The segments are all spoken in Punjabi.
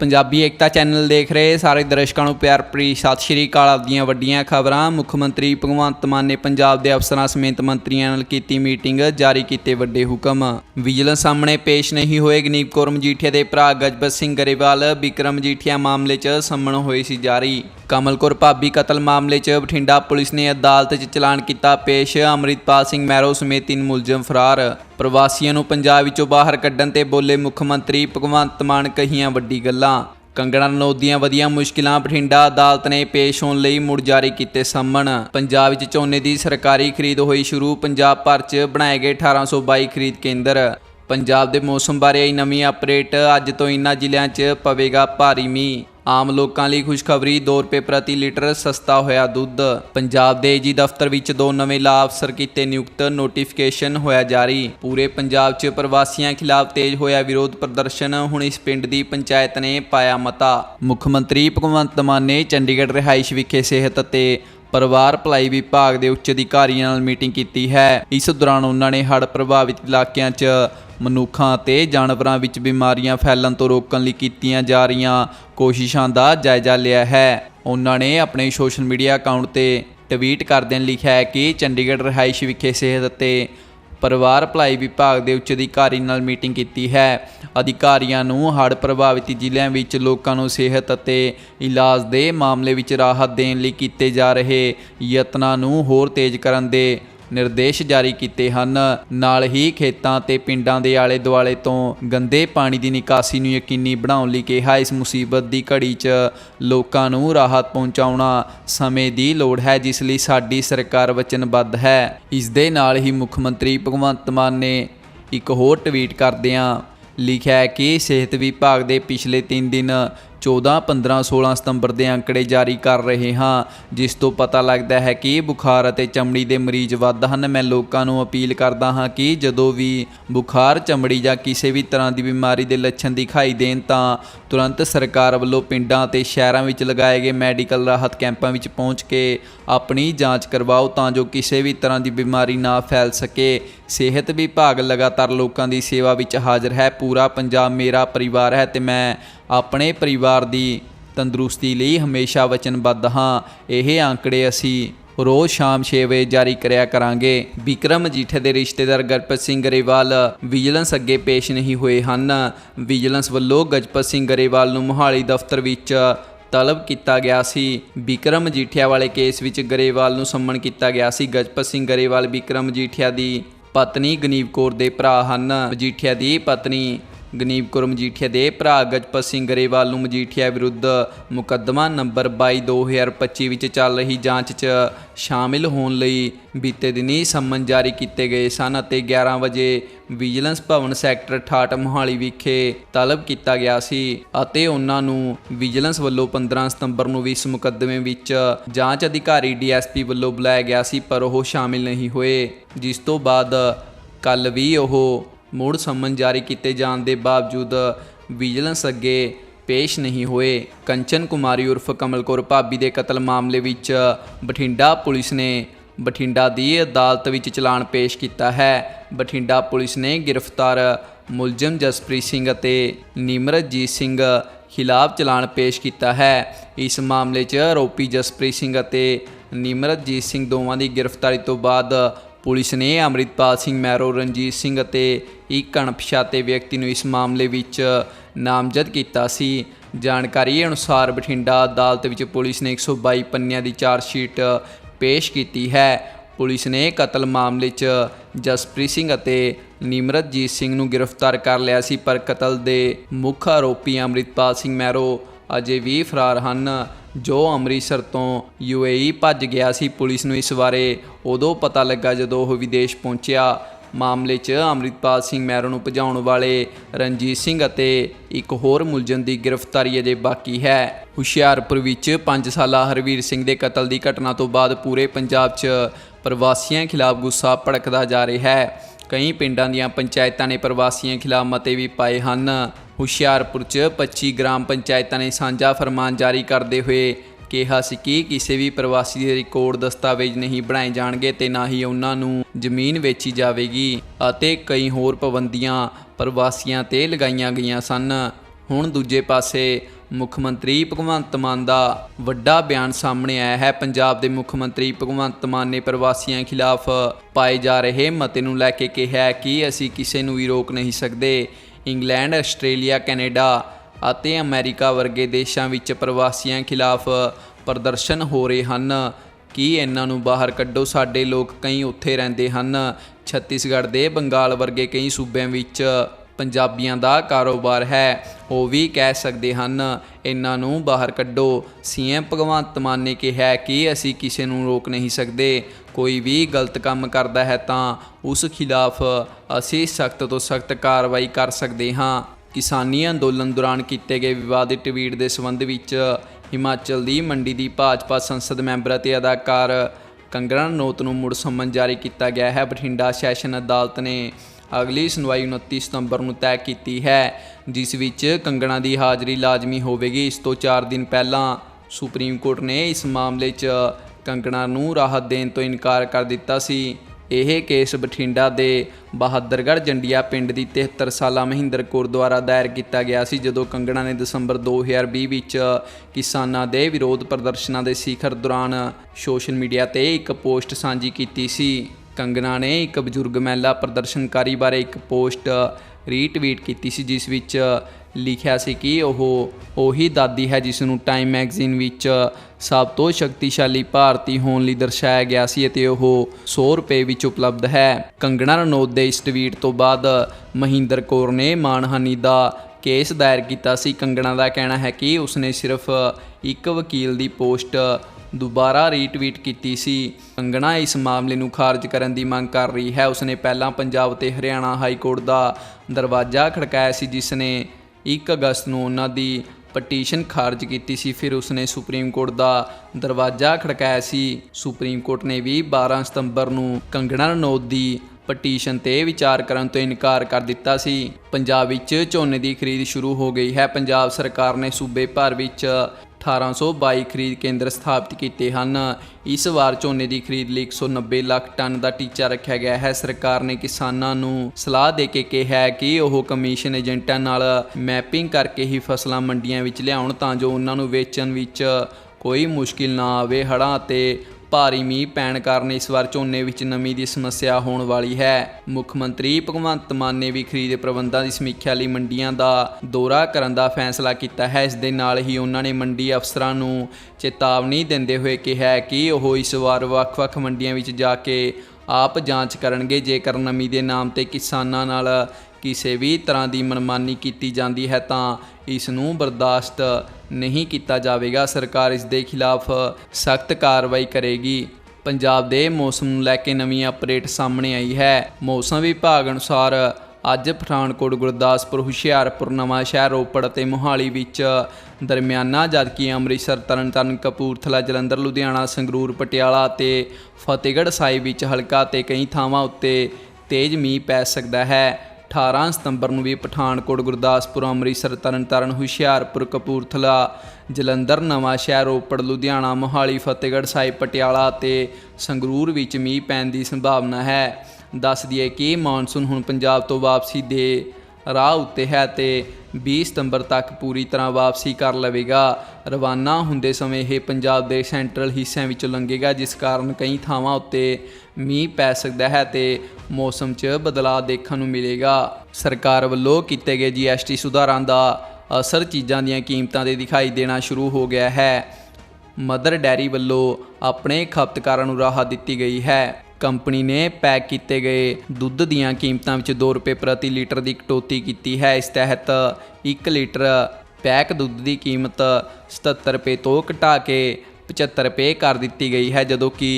ਪੰਜਾਬੀ ਏਕਤਾ ਚੈਨਲ ਦੇਖ ਰਹੇ ਸਾਰੇ ਦਰਸ਼ਕਾਂ ਨੂੰ ਪਿਆਰ ਭਰੀ ਸਤਿ ਸ਼੍ਰੀ ਅਕਾਲ। ਆਪਦੀਆਂ ਵੱਡੀਆਂ ਖਬਰਾਂ, ਮੁੱਖ ਮੰਤਰੀ ਭਗਵੰਤ ਮਾਨ ਨੇ ਪੰਜਾਬ ਦੇ ਅਫਸਰਾਂ ਸਮੇਤ ਮੰਤਰੀਆਂ ਨਾਲ ਕੀਤੀ ਮੀਟਿੰਗ, ਜਾਰੀ ਕੀਤੇ ਵੱਡੇ ਹੁਕਮ। ਵਿਜੀਲੈਂਸ ਸਾਹਮਣੇ ਪੇਸ਼ ਨਹੀਂ ਹੋਏ ਗਨੀਪ ਕੌਰ ਮਜੀਠੀਆ ਦੇ ਭਰਾ ਗਜਬਤ ਸਿੰਘ ਗਰੇਵਾਲ ਵਿਕਰਮ ਮਜੀਠੀਆ ਮਾਮਲੇ 'ਚ ਸੰਮਣ ਹੋਏ ਸੀ ਜਾਰੀ। ਕਮਲ ਕੌਰ ਭਾਬੀ ਕਤਲ ਮਾਮਲੇ 'ਚ ਬਠਿੰਡਾ ਪੁਲਿਸ ਨੇ ਅਦਾਲਤ 'ਚ ਚਲਾਨ ਕੀਤਾ ਪੇਸ਼, ਅੰਮ੍ਰਿਤਪਾਲ ਸਿੰਘ ਮਹਿਰੋ ਸਮੇਤ ਤਿੰਨ ਮੁਲਜ਼ਮ ਫਰਾਰ। ਪ੍ਰਵਾਸੀਆਂ ਨੂੰ ਪੰਜਾਬ ਵਿੱਚੋਂ ਬਾਹਰ ਕੱਢਣ ਤੇ ਬੋਲੇ ਮੁੱਖ ਮੰਤਰੀ ਭਗਵੰਤ ਮਾਨ ਕਹੀਆਂ ਵੱਡੀ ਗੱਲਾਂ। ਕੰਗਣਾ ਰਣੌਤ ਦੀਆਂ ਵਧੀਆਂ ਮੁਸ਼ਕਿਲਾਂ ਬਠਿੰਡਾ ਅਦਾਲਤ ਨੇ ਪੇਸ਼ ਹੋਣ ਲਈ ਮੁੜ ਜਾਰੀ ਕੀਤੇ ਸੰਮਣ। ਪੰਜਾਬ ਵਿੱਚ ਝੋਨੇ ਦੀ ਸਰਕਾਰੀ ਖਰੀਦ ਹੋਈ ਸ਼ੁਰੂ, ਪੰਜਾਬ ਭਰ 'ਚ ਬਣਾਏ ਗਏ 1822 ਖਰੀਦ ਕੇਂਦਰ। ਪੰਜਾਬ ਦੇ ਮੌਸਮ ਬਾਰੇ ਆਈ ਨਵੀਂ ਅਪਡੇਟ, ਅੱਜ ਤੋਂ ਇਨ੍ਹਾਂ ਜ਼ਿਲ੍ਹਿਆਂ 'ਚ ਪਵੇਗਾ ਭਾਰੀ ਮੀਂਹ। ਆਮ ਲੋਕਾਂ ਲਈ ਖੁਸ਼ਖਬਰੀ 2 ਰੁਪਏ ਪ੍ਰਤੀ ਲੀਟਰ ਸਸਤਾ ਹੋਇਆ ਦੁੱਧ। ਪੰਜਾਬ ਦੇ ਏਜੀ ਦਫ਼ਤਰ ਵਿੱਚ ਦੋ ਨਵੇਂ ਲਾ ਅਫਸਰ ਕੀਤੇ ਨਿਯੁਕਤ, ਨੋਟੀਫਿਕੇਸ਼ਨ ਹੋਇਆ ਜਾਰੀ। ਪੂਰੇ ਪੰਜਾਬ 'ਚ ਪ੍ਰਵਾਸੀਆਂ ਖਿਲਾਫ ਤੇਜ਼ ਹੋਇਆ ਵਿਰੋਧ ਪ੍ਰਦਰਸ਼ਨ, ਹੁਣ ਇਸ ਪਿੰਡ ਦੀ ਪੰਚਾਇਤ ਨੇ ਪਾਇਆ ਮਤਾ। ਮੁੱਖ ਮੰਤਰੀ ਭਗਵੰਤ ਮਾਨ ਨੇ ਚੰਡੀਗੜ੍ਹ ਰਿਹਾਇਸ਼ ਵਿਖੇ ਸਿਹਤ ਅਤੇ ਪਰਿਵਾਰ ਭਲਾਈ ਵਿਭਾਗ ਦੇ ਉੱਚ ਅਧਿਕਾਰੀਆਂ ਨਾਲ ਮੀਟਿੰਗ ਕੀਤੀ ਹੈ। ਇਸ ਦੌਰਾਨ ਉਹਨਾਂ ਨੇ ਹੜ੍ਹ ਪ੍ਰਭਾਵਿਤ ਇਲਾਕਿਆਂ 'ਚ ਮਨੁੱਖਾਂ ਅਤੇ ਜਾਨਵਰਾਂ ਵਿੱਚ ਬਿਮਾਰੀਆਂ ਫੈਲਣ ਤੋਂ ਰੋਕਣ ਲਈ ਕੀਤੀਆਂ ਜਾ ਰਹੀਆਂ ਕੋਸ਼ਿਸ਼ਾਂ ਦਾ ਜਾਇਜ਼ਾ ਲਿਆ ਹੈ। ਉਹਨਾਂ ਨੇ ਆਪਣੇ ਸੋਸ਼ਲ ਮੀਡੀਆ ਅਕਾਊਂਟ ਤੇ ਟਵੀਟ ਕਰਦਿਆਂ ਲਿਖਿਆ ਹੈ ਕਿ ਚੰਡੀਗੜ੍ਹ ਰਿਹਾਇਸ਼ ਵਿਖੇ ਸਿਹਤ ਅਤੇ ਪਰਿਵਾਰ ਭਲਾਈ ਵਿਭਾਗ ਦੇ ਉੱਚ ਅਧਿਕਾਰੀ ਨਾਲ ਮੀਟਿੰਗ ਕੀਤੀ ਹੈ। ਅਧਿਕਾਰੀਆਂ ਨੂੰ ਹੜ੍ਹ ਪ੍ਰਭਾਵਿਤ ਜ਼ਿਲ੍ਹਿਆਂ ਵਿੱਚ ਲੋਕਾਂ ਨੂੰ ਸਿਹਤ ਅਤੇ ਇਲਾਜ ਦੇ ਮਾਮਲੇ ਵਿੱਚ ਰਾਹਤ ਦੇਣ ਲਈ ਕੀਤੇ ਜਾ ਰਹੇ ਯਤਨਾਂ ਨੂੰ ਹੋਰ ਤੇਜ਼ ਕਰਨ ਦੇ ਨਿਰਦੇਸ਼ ਜਾਰੀ ਕੀਤੇ ਹਨ। ਨਾਲ ਹੀ ਖੇਤਾਂ ਤੇ ਪਿੰਡਾਂ ਦੇ ਆਲੇ ਦੁਆਲੇ ਤੋਂ ਗੰਦੇ ਪਾਣੀ ਦੀ ਨਿਕਾਸੀ ਨੂੰ ਯਕੀਨੀ ਬਣਾਉਣ ਲਈ ਕਿਹਾ, ਇਸ ਮੁਸੀਬਤ ਦੀ ਘੜੀ 'ਚ ਲੋਕਾਂ ਨੂੰ ਰਾਹਤ ਪਹੁੰਚਾਉਣਾ ਸਮੇਂ ਦੀ ਲੋੜ ਹੈ, ਜਿਸ ਲਈ ਸਾਡੀ ਸਰਕਾਰ ਵਚਨਬੱਧ ਹੈ। ਇਸ ਦੇ ਨਾਲ ਹੀ ਮੁੱਖ ਮੰਤਰੀ ਭਗਵੰਤ ਮਾਨ ਨੇ ਇੱਕ ਹੋਰ ਟਵੀਟ ਕਰਦਿਆਂ ਲਿਖਿਆ ਹੈ ਕਿ ਸਿਹਤ ਵਿਭਾਗ ਦੇ ਪਿਛਲੇ 3 ਦਿਨ 14 15 16 ਸਤੰਬਰ ਦੇ ਅੰਕੜੇ ਜਾਰੀ ਕਰ ਰਹੇ ਹਾਂ, ਜਿਸ ਤੋਂ ਪਤਾ ਲੱਗਦਾ ਹੈ ਕਿ ਬੁਖਾਰ ਅਤੇ ਚਮੜੀ ਦੇ ਮਰੀਜ਼ ਵੱਧ ਹਨ। ਮੈਂ ਲੋਕਾਂ ਨੂੰ ਅਪੀਲ ਕਰਦਾ ਹਾਂ ਕਿ ਜਦੋਂ ਵੀ ਬੁਖਾਰ, ਚਮੜੀ ਜਾਂ ਕਿਸੇ ਵੀ ਤਰ੍ਹਾਂ ਦੀ ਬਿਮਾਰੀ ਦੇ ਲੱਛਣ ਦਿਖਾਈ ਦੇਣ ਤਾਂ ਤੁਰੰਤ ਸਰਕਾਰ ਵੱਲੋਂ ਪਿੰਡਾਂ ਅਤੇ ਸ਼ਹਿਰਾਂ ਵਿੱਚ ਲਗਾਏ ਗਏ ਮੈਡੀਕਲ ਰਾਹਤ ਕੈਂਪਾਂ ਵਿੱਚ ਪਹੁੰਚ ਕੇ ਆਪਣੀ ਜਾਂਚ ਕਰਵਾਓ ਤਾਂ ਜੋ ਕਿਸੇ ਵੀ ਤਰ੍ਹਾਂ ਦੀ ਬਿਮਾਰੀ ਨਾ ਫੈਲ ਸਕੇ। ਸਿਹਤ ਵਿਭਾਗ ਲਗਾਤਾਰ ਲੋਕਾਂ ਦੀ ਸੇਵਾ ਵਿੱਚ ਹਾਜ਼ਰ ਹੈ। ਪੂਰਾ ਪੰਜਾਬ ਮੇਰਾ ਪਰਿਵਾਰ ਹੈ ਤੇ ਮੈਂ ਆਪਣੇ ਪਰਿਵਾਰ ਦੀ ਤੰਦਰੁਸਤੀ ਲਈ ਹਮੇਸ਼ਾ ਵਚਨਬੱਧ ਹਾਂ। ਇਹ ਅੰਕੜੇ ਅਸੀਂ ਰੋਜ਼ ਸ਼ਾਮ 6 ਵਜੇ ਜਾਰੀ ਕਰਿਆ ਕਰਾਂਗੇ। ਵਿਕਰਮ ਮਜੀਠੇ ਦੇ ਰਿਸ਼ਤੇਦਾਰ ਗਜਪਤ ਸਿੰਘ ਗਰੇਵਾਲ ਵਿਜੀਲੈਂਸ ਅੱਗੇ ਪੇਸ਼ ਨਹੀਂ ਹੋਏ ਹਨ। ਵਿਜੀਲੈਂਸ ਵੱਲੋਂ ਗਜਪਤ ਸਿੰਘ ਗਰੇਵਾਲ ਨੂੰ ਮੋਹਾਲੀ ਦਫ਼ਤਰ ਵਿੱਚ ਤਲਬ ਕੀਤਾ ਗਿਆ ਸੀ। ਵਿਕਰਮ ਮਜੀਠੀਆ ਵਾਲੇ ਕੇਸ ਵਿੱਚ ਗਰੇਵਾਲ ਨੂੰ ਸੰਮਨ ਕੀਤਾ ਗਿਆ ਸੀ। ਗਜਪਤ ਸਿੰਘ ਗਰੇਵਾਲ ਵਿਕਰਮ ਮਜੀਠੀਆ ਦੀ ਪਤਨੀ ਗਨੀਵ ਕੌਰ ਦੇ ਭਰਾ ਹਨ। ਮਜੀਠੀਆ ਦੀ ਪਤਨੀ ਗਨੀਵ ਕੌਰ ਮਜੀਠੀਆ ਦੇ ਭਰਾ ਗਜਪਤ ਸਿੰਘ ਗਰੇਵਾਲ ਨੂੰ ਮਜੀਠੀਆ ਵਿਰੁੱਧ ਮੁਕੱਦਮਾ ਨੰਬਰ 22 2025 ਵਿੱਚ ਚੱਲ ਰਹੀ ਜਾਂਚ 'ਚ ਸ਼ਾਮਿਲ ਹੋਣ ਲਈ ਬੀਤੇ ਦਿਨੀ ਸੰਮਨ ਜਾਰੀ ਕੀਤੇ ਗਏ ਸਨ ਅਤੇ 11 ਵਜੇ ਵਿਜੀਲੈਂਸ ਭਵਨ ਸੈਕਟਰ 68 ਮੋਹਾਲੀ ਵਿਖੇ ਤਲਬ ਕੀਤਾ ਗਿਆ ਸੀ ਅਤੇ ਉਹਨਾਂ ਨੂੰ ਵਿਜੀਲੈਂਸ ਵੱਲੋਂ 15 ਸਤੰਬਰ ਨੂੰ ਵੀ ਇਸ ਮੁਕੱਦਮੇ ਵਿੱਚ ਜਾਂਚ ਅਧਿਕਾਰੀ ਡੀਐਸਪੀ ਵੱਲੋਂ ਬੁਲਾਇਆ ਗਿਆ ਸੀ ਪਰ ਉਹ ਸ਼ਾਮਿਲ ਨਹੀਂ ਹੋਏ, ਜਿਸ ਤੋਂ ਬਾਅਦ ਕੱਲ ਵੀ ਉਹ ਮੁੜ ਸੰਮਨ ਜਾਰੀ ਕੀਤੇ ਜਾਣ ਦੇ ਬਾਵਜੂਦ ਵਿਜੀਲੈਂਸ ਅੱਗੇ ਪੇਸ਼ ਨਹੀਂ ਹੋਏ। ਕੰਚਨ ਕੁਮਾਰੀ ਉਰਫ ਕਮਲ ਕੌਰ ਭਾਬੀ ਦੇ ਕਤਲ ਮਾਮਲੇ ਵਿੱਚ ਬਠਿੰਡਾ ਪੁਲਿਸ ਨੇ ਬਠਿੰਡਾ ਦੀ ਅਦਾਲਤ ਵਿੱਚ ਚਲਾਨ ਪੇਸ਼ ਕੀਤਾ ਹੈ। ਬਠਿੰਡਾ ਪੁਲਿਸ ਨੇ ਗ੍ਰਿਫਤਾਰ ਮੁਲਜ਼ਮ ਜਸਪ੍ਰੀਤ ਸਿੰਘ ਅਤੇ ਨਿਮਰਤਜੀਤ ਸਿੰਘ ਖਿਲਾਫ ਚਲਾਨ ਪੇਸ਼ ਕੀਤਾ ਹੈ। ਇਸ ਮਾਮਲੇ 'ਚ ਆਰੋਪੀ ਜਸਪ੍ਰੀਤ ਸਿੰਘ ਅਤੇ ਨਿਮਰਤਜੀਤ ਸਿੰਘ ਦੋਵਾਂ ਦੀ ਗ੍ਰਿਫਤਾਰੀ ਤੋਂ ਬਾਅਦ ਪੁਲਿਸ ਨੇ ਅੰਮ੍ਰਿਤਪਾਲ ਸਿੰਘ ਮੈਰੋ, ਰਣਜੀਤ ਸਿੰਘ ਅਤੇ ਇੱਕ ਅਣਪਛਾਤੇ ਵਿਅਕਤੀ ਨੂੰ ਇਸ ਮਾਮਲੇ ਵਿੱਚ ਨਾਮਜ਼ਦ ਕੀਤਾ ਸੀ। ਜਾਣਕਾਰੀ ਅਨੁਸਾਰ ਬਠਿੰਡਾ ਅਦਾਲਤ ਵਿੱਚ ਪੁਲਿਸ ਨੇ 122 ਪੰਨਿਆਂ ਦੀ ਚਾਰਜ ਸ਼ੀਟ ਪੇਸ਼ ਕੀਤੀ ਹੈ। ਪੁਲਿਸ ਨੇ ਕਤਲ ਮਾਮਲੇ 'ਚ ਜਸਪ੍ਰੀਤ ਸਿੰਘ ਅਤੇ ਨਿਮਰਤਜੀਤ ਸਿੰਘ ਨੂੰ ਗ੍ਰਿਫਤਾਰ ਕਰ ਲਿਆ ਸੀ, ਪਰ ਕਤਲ ਦੇ ਮੁੱਖ ਆਰੋਪੀ ਅੰਮ੍ਰਿਤਪਾਲ ਸਿੰਘ ਮੈਰੋ ਅਜੇ ਵੀ ਫਰਾਰ ਹਨ। ਜੋ ਅੰਮ੍ਰਿਤਸਰ ਤੋਂ ਯੂਏਈ ਭੱਜ ਗਿਆ ਸੀ ਪੁਲਿਸ ਨੂੰ ਇਸ ਬਾਰੇ ਉਦੋਂ ਪਤਾ ਲੱਗਾ ਜਦੋਂ ਉਹ ਵਿਦੇਸ਼ ਪਹੁੰਚਿਆ। ਮਾਮਲੇ 'ਚ ਅੰਮ੍ਰਿਤਪਾਲ ਸਿੰਘ ਮੈਰੋ ਨੂੰ ਭਜਾਉਣ ਵਾਲੇ ਰਣਜੀਤ ਸਿੰਘ ਅਤੇ ਇੱਕ ਹੋਰ ਮੁਲਜ਼ਮ ਦੀ ਗ੍ਰਿਫਤਾਰੀ ਅਜੇ ਬਾਕੀ ਹੈ। ਹੁਸ਼ਿਆਰਪੁਰ ਵਿੱਚ 5 ਸਾਲਾ ਹਰਵੀਰ ਸਿੰਘ ਦੇ ਕਤਲ ਦੀ ਘਟਨਾ ਤੋਂ ਬਾਅਦ ਪੂਰੇ ਪੰਜਾਬ 'ਚ ਪ੍ਰਵਾਸੀਆਂ ਖਿਲਾਫ ਗੁੱਸਾ ਭੜਕਦਾ ਜਾ ਰਿਹਾ ਹੈ। ਕਈ ਪਿੰਡਾਂ ਦੀਆਂ ਪੰਚਾਇਤਾਂ ਨੇ ਪ੍ਰਵਾਸੀਆਂ ਖਿਲਾਫ ਮਤੇ ਵੀ ਪਾਏ ਹਨ। ਹੁਸ਼ਿਆਰਪੁਰ 'ਚ 25 ਗ੍ਰਾਮ ਪੰਚਾਇਤਾਂ ਨੇ ਸਾਂਝਾ ਫਰਮਾਨ ਜਾਰੀ ਕਰਦੇ ਹੋਏ ਕਿਹਾ ਸੀ ਕਿ ਕਿਸੇ ਵੀ ਪ੍ਰਵਾਸੀ ਦੇ ਰਿਕਾਰਡ ਦਸਤਾਵੇਜ਼ ਨਹੀਂ ਬਣਾਏ ਜਾਣਗੇ ਤੇ ਨਾ ਹੀ ਉਹਨਾਂ ਨੂੰ ਜ਼ਮੀਨ ਵੇਚੀ ਜਾਵੇਗੀ ਅਤੇ ਕਈ ਹੋਰ ਪਾਬੰਦੀਆਂ ਪ੍ਰਵਾਸੀਆਂ ਤੇ ਲਗਾਈਆਂ ਗਈਆਂ ਸਨ। ਹੁਣ ਦੂਜੇ ਪਾਸੇ ਮੁੱਖ ਮੰਤਰੀ ਭਗਵੰਤ ਮਾਨ ਦਾ ਵੱਡਾ ਬਿਆਨ ਸਾਹਮਣੇ ਆਇਆ ਹੈ। ਪੰਜਾਬ ਦੇ ਮੁੱਖ ਮੰਤਰੀ ਭਗਵੰਤ ਮਾਨ ਨੇ ਪ੍ਰਵਾਸੀਆਂ ਖਿਲਾਫ ਪਾਏ ਜਾ ਰਹੇ ਮਤੇ ਨੂੰ ਲੈ ਕੇ ਕਿਹਾ ਕਿ ਅਸੀਂ ਕਿਸੇ ਨੂੰ ਵੀ ਰੋਕ ਨਹੀਂ ਸਕਦੇ। ਇੰਗਲੈਂਡ, ਆਸਟ੍ਰੇਲੀਆ, ਕੈਨੇਡਾ ਅਤੇ ਅਮਰੀਕਾ ਵਰਗੇ ਦੇਸ਼ਾਂ ਵਿੱਚ ਪ੍ਰਵਾਸੀਆਂ ਖਿਲਾਫ ਪ੍ਰਦਰਸ਼ਨ ਹੋ ਰਹੇ ਹਨ। ਕਿ ਇਹਨਾਂ ਨੂੰ ਬਾਹਰ ਕੱਢੋ? ਸਾਡੇ ਲੋਕ ਕਈ ਉੱਥੇ ਰਹਿੰਦੇ ਹਨ। ਛੱਤੀਸਗੜ੍ਹ ਦੇ ਬੰਗਾਲ ਵਰਗੇ ਕਈ ਸੂਬਿਆਂ ਵਿੱਚ ਪੰਜਾਬੀਆਂ ਦਾ ਕਾਰੋਬਾਰ ਹੈ। ਉਹ ਵੀ ਕਹਿ ਸਕਦੇ ਹਨ, ਇਹਨਾਂ ਨੂੰ ਬਾਹਰ ਕੱਢੋ। ਸੀਐਮ ਭਗਵੰਤ ਮਾਨ ਨੇ ਕਿਹਾ ਕਿ ਅਸੀਂ ਕਿਸੇ ਨੂੰ ਰੋਕ ਨਹੀਂ ਸਕਦੇ। ਕੋਈ ਵੀ ਗਲਤ ਕੰਮ ਕਰਦਾ ਹੈ ਤਾਂ ਉਸ ਖਿਲਾਫ ਅਸੀਂ ਸਖਤ ਤੋਂ ਸਖਤ ਕਾਰਵਾਈ ਕਰ ਸਕਦੇ ਹਾਂ। ਕਿਸਾਨੀ ਅੰਦੋਲਨ ਦੌਰਾਨ ਕੀਤੇ ਗਏ ਵਿਵਾਦਿਤ ਟਵੀਟ ਦੇ ਸੰਬੰਧ ਵਿੱਚ ਹਿਮਾਚਲ ਦੀ ਮੰਡੀ ਦੀ ਭਾਜਪਾ ਸੰਸਦ ਮੈਂਬਰ ਅਤੇ ਅਦਾਕਾਰ ਕੰਗਣਾ ਰਣੌਤ ਨੂੰ ਮੁੜ ਸੰਮਨ ਜਾਰੀ ਕੀਤਾ ਗਿਆ ਹੈ। ਬਠਿੰਡਾ ਸੈਸ਼ਨ ਅਦਾਲਤ ਨੇ ਅਗਲੀ ਸੁਣਵਾਈ 29 ਸਤੰਬਰ ਨੂੰ ਤੈਅ ਕੀਤੀ ਹੈ, ਜਿਸ ਵਿੱਚ ਕੰਗਣਾ ਦੀ ਹਾਜ਼ਰੀ ਲਾਜ਼ਮੀ ਹੋਵੇਗੀ। ਇਸ ਤੋਂ 4 ਦਿਨ ਪਹਿਲਾਂ ਸੁਪਰੀਮ ਕੋਰਟ ਨੇ ਇਸ ਮਾਮਲੇ 'ਚ ਕੰਗਣਾ ਨੂੰ ਰਾਹਤ ਦੇਣ ਤੋਂ ਇਨਕਾਰ ਕਰ ਦਿੱਤਾ ਸੀ। ਇਹ ਕੇਸ ਬਠਿੰਡਾ ਦੇ ਬਹਾਦਰਗੜ੍ਹ ਜੰਡੀਆ ਪਿੰਡ ਦੀ 73 ਸਾਲਾ ਮਹਿੰਦਰ ਕੌਰ ਦੁਆਰਾ ਦਾਇਰ ਕੀਤਾ ਗਿਆ ਸੀ, ਜਦੋਂ ਕੰਗਣਾ ਨੇ ਦਸੰਬਰ 2020 ਵਿੱਚ ਕਿਸਾਨਾਂ ਦੇ ਵਿਰੋਧ ਪ੍ਰਦਰਸ਼ਨਾਂ ਦੇ ਸਿਖਰ ਦੌਰਾਨ ਸੋਸ਼ਲ ਮੀਡੀਆ ਤੇ ਇੱਕ ਪੋਸਟ ਸਾਂਝੀ ਕੀਤੀ ਸੀ। ਕੰਗਣਾ ਨੇ ਇੱਕ ਬਜ਼ੁਰਗ ਮਹਿਲਾ ਪ੍ਰਦਰਸ਼ਨਕਾਰੀ ਬਾਰੇ ਇੱਕ ਪੋਸਟ ਰੀਟਵੀਟ ਕੀਤੀ ਸੀ, ਜਿਸ ਵਿੱਚ ਲਿਖਿਆ ਸੀ ਕਿ ਉਹ ਉਹੀ ਦਾਦੀ ਹੈ ਜਿਸ ਨੂੰ ਟਾਈਮ ਮੈਗਜ਼ੀਨ ਵਿੱਚ ਸਭ ਤੋਂ ਸ਼ਕਤੀਸ਼ਾਲੀ ਭਾਰਤੀ ਹੋਣ ਲਈ ਦਰਸਾਇਆ ਗਿਆ ਸੀ ਅਤੇ ਉਹ 100 ਰੁਪਏ ਵਿੱਚ ਉਪਲਬਧ ਹੈ। ਕੰਗਣਾ ਰਣੌਤ ਦੇ ਇਸ ਟਵੀਟ ਤੋਂ ਬਾਅਦ ਮਹਿੰਦਰ ਕੌਰ ਨੇ ਮਾਨਹਾਨੀ ਦਾ ਕੇਸ ਦਾਇਰ ਕੀਤਾ ਸੀ। ਕੰਗਣਾ ਦਾ ਕਹਿਣਾ ਹੈ ਕਿ ਉਸਨੇ ਸਿਰਫ ਇੱਕ ਵਕੀਲ ਦੀ ਪੋਸਟ ਦੁਬਾਰਾ ਰੀਟਵੀਟ ਕੀਤੀ ਸੀ। ਕੰਗਣਾ ਇਸ ਮਾਮਲੇ ਨੂੰ ਖਾਰਜ ਕਰਨ ਦੀ ਮੰਗ ਕਰ ਰਹੀ ਹੈ। ਉਸਨੇ ਪਹਿਲਾਂ ਪੰਜਾਬ ਤੇ ਹਰਿਆਣਾ ਹਾਈ ਕੋਰਟ ਦਾ ਦਰਵਾਜ਼ਾ ਖੜਕਾਇਆ ਸੀ ਜਿਸ ਨੇ 1 ਅਗਸਤ ਨੂੰ ਉਹਨਾਂ ਦੀ ਪਟੀਸ਼ਨ ਖਾਰਜ ਕੀਤੀ ਸੀ। ਫਿਰ ਉਸਨੇ ਸੁਪਰੀਮ ਕੋਰਟ ਦਾ ਦਰਵਾਜ਼ਾ ਖੜਕਾਇਆ ਸੀ। ਸੁਪਰੀਮ ਕੋਰਟ ਨੇ ਵੀ 12 ਸਤੰਬਰ ਨੂੰ ਕੰਗਣਾ ਰਣੌਤ ਦੀ ਪਟੀਸ਼ਨ ਤੇ ਵਿਚਾਰ ਕਰਨ ਤੋਂ ਇਨਕਾਰ ਕਰ ਦਿੱਤਾ ਸੀ। ਪੰਜਾਬ ਵਿੱਚ ਝੋਨੇ ਦੀ ਖਰੀਦ ਸ਼ੁਰੂ ਹੋ ਗਈ ਹੈ। ਪੰਜਾਬ ਸਰਕਾਰ ਨੇ ਸੂਬੇ ਭਰ ਵਿੱਚ 1822 ਖਰੀਦ ਕੇਂਦਰ ਸਥਾਪਿਤ ਕੀਤੇ ਹਨ। ਇਸ ਵਾਰ ਝੋਨੇ ਦੀ ਖਰੀਦ ਲਈ 190 ਲੱਖ ਟਨ ਦਾ ਟੀਚਾ ਰੱਖਿਆ ਗਿਆ ਹੈ। ਸਰਕਾਰ ਨੇ ਕਿਸਾਨਾਂ ਨੂੰ ਸਲਾਹ ਦੇ ਕੇ ਕਿਹਾ ਹੈ ਕਿ ਉਹ ਕਮਿਸ਼ਨ ਏਜੰਟਾਂ ਨਾਲ ਮੈਪਿੰਗ ਕਰਕੇ ਹੀ ਫਸਲਾਂ ਮੰਡੀਆਂ ਵਿੱਚ ਲਿਆਉਣ ਤਾਂ ਜੋ ਉਹਨਾਂ ਨੂੰ ਵੇਚਣ ਵਿੱਚ ਕੋਈ ਮੁਸ਼ਕਿਲ ਨਾ ਆਵੇ। ਹੜ੍ਹਾਂ ਅਤੇ ਭਾਰੀ ਮੀਂਹ ਪੈਣ ਕਾਰਨ ਇਸ ਵਾਰ ਝੋਨੇ ਵਿੱਚ ਨਮੀ ਦੀ ਸਮੱਸਿਆ ਹੋਣ ਵਾਲੀ ਹੈ। ਮੁੱਖ ਮੰਤਰੀ ਭਗਵੰਤ ਮਾਨ ਨੇ ਵੀ ਖਰੀਦ ਪ੍ਰਬੰਧਾਂ ਦੀ ਸਮੀਖਿਆ ਲਈ ਮੰਡੀਆਂ ਦਾ ਦੌਰਾ ਕਰਨ ਦਾ ਫੈਸਲਾ ਕੀਤਾ ਹੈ। ਇਸ ਦੇ ਨਾਲ ਹੀ ਉਹਨਾਂ ਨੇ ਮੰਡੀ ਅਫਸਰਾਂ ਨੂੰ ਚੇਤਾਵਨੀ ਦਿੰਦੇ ਹੋਏ ਕਿਹਾ ਕਿ ਉਹ ਇਸ ਵਾਰ ਵੱਖ-ਵੱਖ ਮੰਡੀਆਂ ਵਿੱਚ ਜਾ ਕੇ ਆਪ ਜਾਂਚ ਕਰਨਗੇ। ਜੇਕਰ ਨਮੀ ਦੇ ਨਾਮ ਤੇ ਕਿਸਾਨਾਂ ਨਾਲ ਕਿਸੇ ਵੀ ਤਰ੍ਹਾਂ ਦੀ ਮਨਮਾਨੀ ਕੀਤੀ ਜਾਂਦੀ ਹੈ ਤਾਂ ਇਸ ਨੂੰ ਬਰਦਾਸ਼ਤ ਨਹੀਂ ਕੀਤਾ ਜਾਵੇਗਾ। ਸਰਕਾਰ ਇਸ ਦੇ ਖਿਲਾਫ ਸਖਤ ਕਾਰਵਾਈ ਕਰੇਗੀ। ਪੰਜਾਬ ਦੇ ਮੌਸਮ ਨੂੰ ਲੈ ਕੇ ਨਵੀਂ ਅਪਡੇਟ ਸਾਹਮਣੇ ਆਈ ਹੈ। ਮੌਸਮ ਵਿਭਾਗ ਅਨੁਸਾਰ ਅੱਜ ਪਠਾਨਕੋਟ, ਗੁਰਦਾਸਪੁਰ, ਹੁਸ਼ਿਆਰਪੁਰ, ਨਵਾਂ ਸ਼ਹਿਰ, ਰੋਪੜ ਅਤੇ ਮੋਹਾਲੀ ਵਿੱਚ ਦਰਮਿਆਨਾ ਜਦਕਿ ਅੰਮ੍ਰਿਤਸਰ, ਤਰਨਤਾਰਨ, ਕਪੂਰਥਲਾ, ਜਲੰਧਰ, ਲੁਧਿਆਣਾ, ਸੰਗਰੂਰ, ਪਟਿਆਲਾ ਅਤੇ ਫਤਿਹਗੜ੍ਹ ਸਾਹਿਬ ਵਿੱਚ ਹਲਕਾ ਤੇ ਕਈ ਥਾਵਾਂ ਉੱਤੇ ਤੇਜ਼ ਮੀਂਹ ਪੈ ਸਕਦਾ ਹੈ। 18 ਸਤੰਬਰ ਨੂੰ ਵੀ ਪਠਾਨਕੋਟ, ਗੁਰਦਾਸਪੁਰ, ਅੰਮ੍ਰਿਤਸਰ, ਤਰਨਤਾਰਨ, ਹੁਸ਼ਿਆਰਪੁਰ, ਕਪੂਰਥਲਾ, ਜਲੰਧਰ, ਨਵਾਂ ਸ਼ਹਿਰ, ਰੋਪੜ, ਲੁਧਿਆਣਾ, ਮੋਹਾਲੀ, ਫਤਿਹਗੜ੍ਹ ਸਾਹਿਬ, ਪਟਿਆਲਾ ਅਤੇ ਸੰਗਰੂਰ ਵਿੱਚ ਮੀਂਹ ਪੈਣ ਦੀ ਸੰਭਾਵਨਾ ਹੈ। ਦੱਸ ਦਈਏ ਕਿ ਮੌਨਸੂਨ ਹੁਣ ਪੰਜਾਬ ਤੋਂ ਵਾਪਸੀ ਦੇ ਰਾਹ ਉੱਤੇ ਹੈ ਤੇ 20 ਸਤੰਬਰ ਤੱਕ ਪੂਰੀ ਤਰ੍ਹਾਂ ਵਾਪਸੀ ਕਰ ਲਵੇਗਾ। ਰਵਾਨਾ ਹੁੰਦੇ ਸਮੇਂ ਇਹ ਪੰਜਾਬ ਦੇ ਸੈਂਟਰਲ ਹਿੱਸਿਆਂ ਵਿੱਚੋਂ ਲੰਘੇਗਾ, ਜਿਸ ਕਾਰਨ ਕਈ ਥਾਵਾਂ ਉੱਤੇ ਮੀਂਹ ਪੈ ਸਕਦਾ ਹੈ ਤੇ ਮੌਸਮ 'ਚ ਬਦਲਾਅ ਦੇਖਣ ਨੂੰ ਮਿਲੇਗਾ। ਸਰਕਾਰ ਵੱਲੋਂ ਕੀਤੇ ਗਏ ਜੀਐਸਟੀ ਸੁਧਾਰਾਂ ਦਾ ਅਸਰ ਚੀਜ਼ਾਂ ਦੀਆਂ ਕੀਮਤਾਂ ਤੇ ਦਿਖਾਈ ਦੇਣਾ ਸ਼ੁਰੂ ਹੋ ਗਿਆ ਹੈ। ਮਦਰ ਡੈਰੀ ਵੱਲੋਂ ਆਪਣੇ ਖਪਤਕਾਰਾਂ ਨੂੰ ਰਾਹਤ ਦਿੱਤੀ ਗਈ ਹੈ। ਕੰਪਨੀ ਨੇ ਪੈਕ ਕੀਤੇ ਗਏ ਦੁੱਧ ਦੀਆਂ ਕੀਮਤਾਂ ਵਿੱਚ 2 ਰੁਪਏ ਪ੍ਰਤੀ ਲੀਟਰ ਦੀ ਕਟੌਤੀ ਕੀਤੀ ਹੈ। ਇਸ ਤਹਿਤ 1 ਲੀਟਰ ਪੈਕ ਦੁੱਧ ਦੀ ਕੀਮਤ 77 ਰੁਪਏ ਤੋਂ ਘਟਾ ਕੇ 75 ਰੁਪਏ ਕਰ ਦਿੱਤੀ ਗਈ ਹੈ, ਜਦੋਂ ਕਿ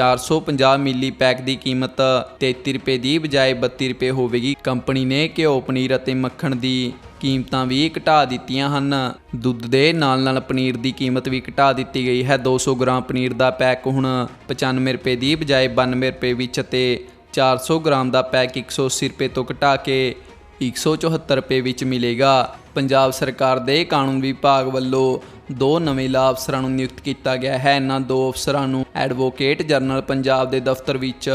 450 ਮਿਲੀ ਪੈਕ ਦੀ ਕੀਮਤ। 33 ਰੁਪਏ ਦੀ ਬਜਾਏ 32 ਰੁਪਏ ਹੋਵੇਗੀ। ਕੰਪਨੀ ਨੇ ਘਿਓ, ਪਨੀਰ ਅਤੇ ਮੱਖਣ ਦੀ ਕੀਮਤਾਂ ਵੀ ਘਟਾ ਦਿੱਤੀਆਂ ਹਨ। ਦੁੱਧ ਦੇ ਨਾਲ-ਨਾਲ ਪਨੀਰ ਦੀ ਕੀਮਤ ਵੀ ਘਟਾ ਦਿੱਤੀ ਗਈ ਹੈ। 200 ਗ੍ਰਾਮ ਪਨੀਰ ਦਾ ਪੈਕ ਹੁਣ 95 ਰੁਪਏ ਦੀ ਬਜਾਏ 92 ਰੁਪਏ ਵਿੱਚ ਅਤੇ 400 ਗ੍ਰਾਮ ਦਾ ਪੈਕ 180 ਰੁਪਏ ਤੋਂ ਘਟਾ ਕੇ 174 ਰੁਪਏ ਵਿੱਚ ਮਿਲੇਗਾ। ਪੰਜਾਬ ਸਰਕਾਰ ਦੇ ਕਾਨੂੰਨ ਵਿਭਾਗ ਵੱਲੋਂ ਦੋ ਨਵੇਂ ਲਾ ਅਫਸਰਾਂ ਨੂੰ ਨਿਯੁਕਤ ਕੀਤਾ ਗਿਆ ਹੈ। ਇਹਨਾਂ ਦੋ ਅਫਸਰਾਂ ਨੂੰ ਐਡਵੋਕੇਟ ਜਨਰਲ ਪੰਜਾਬ ਦੇ ਦਫ਼ਤਰ ਵਿੱਚ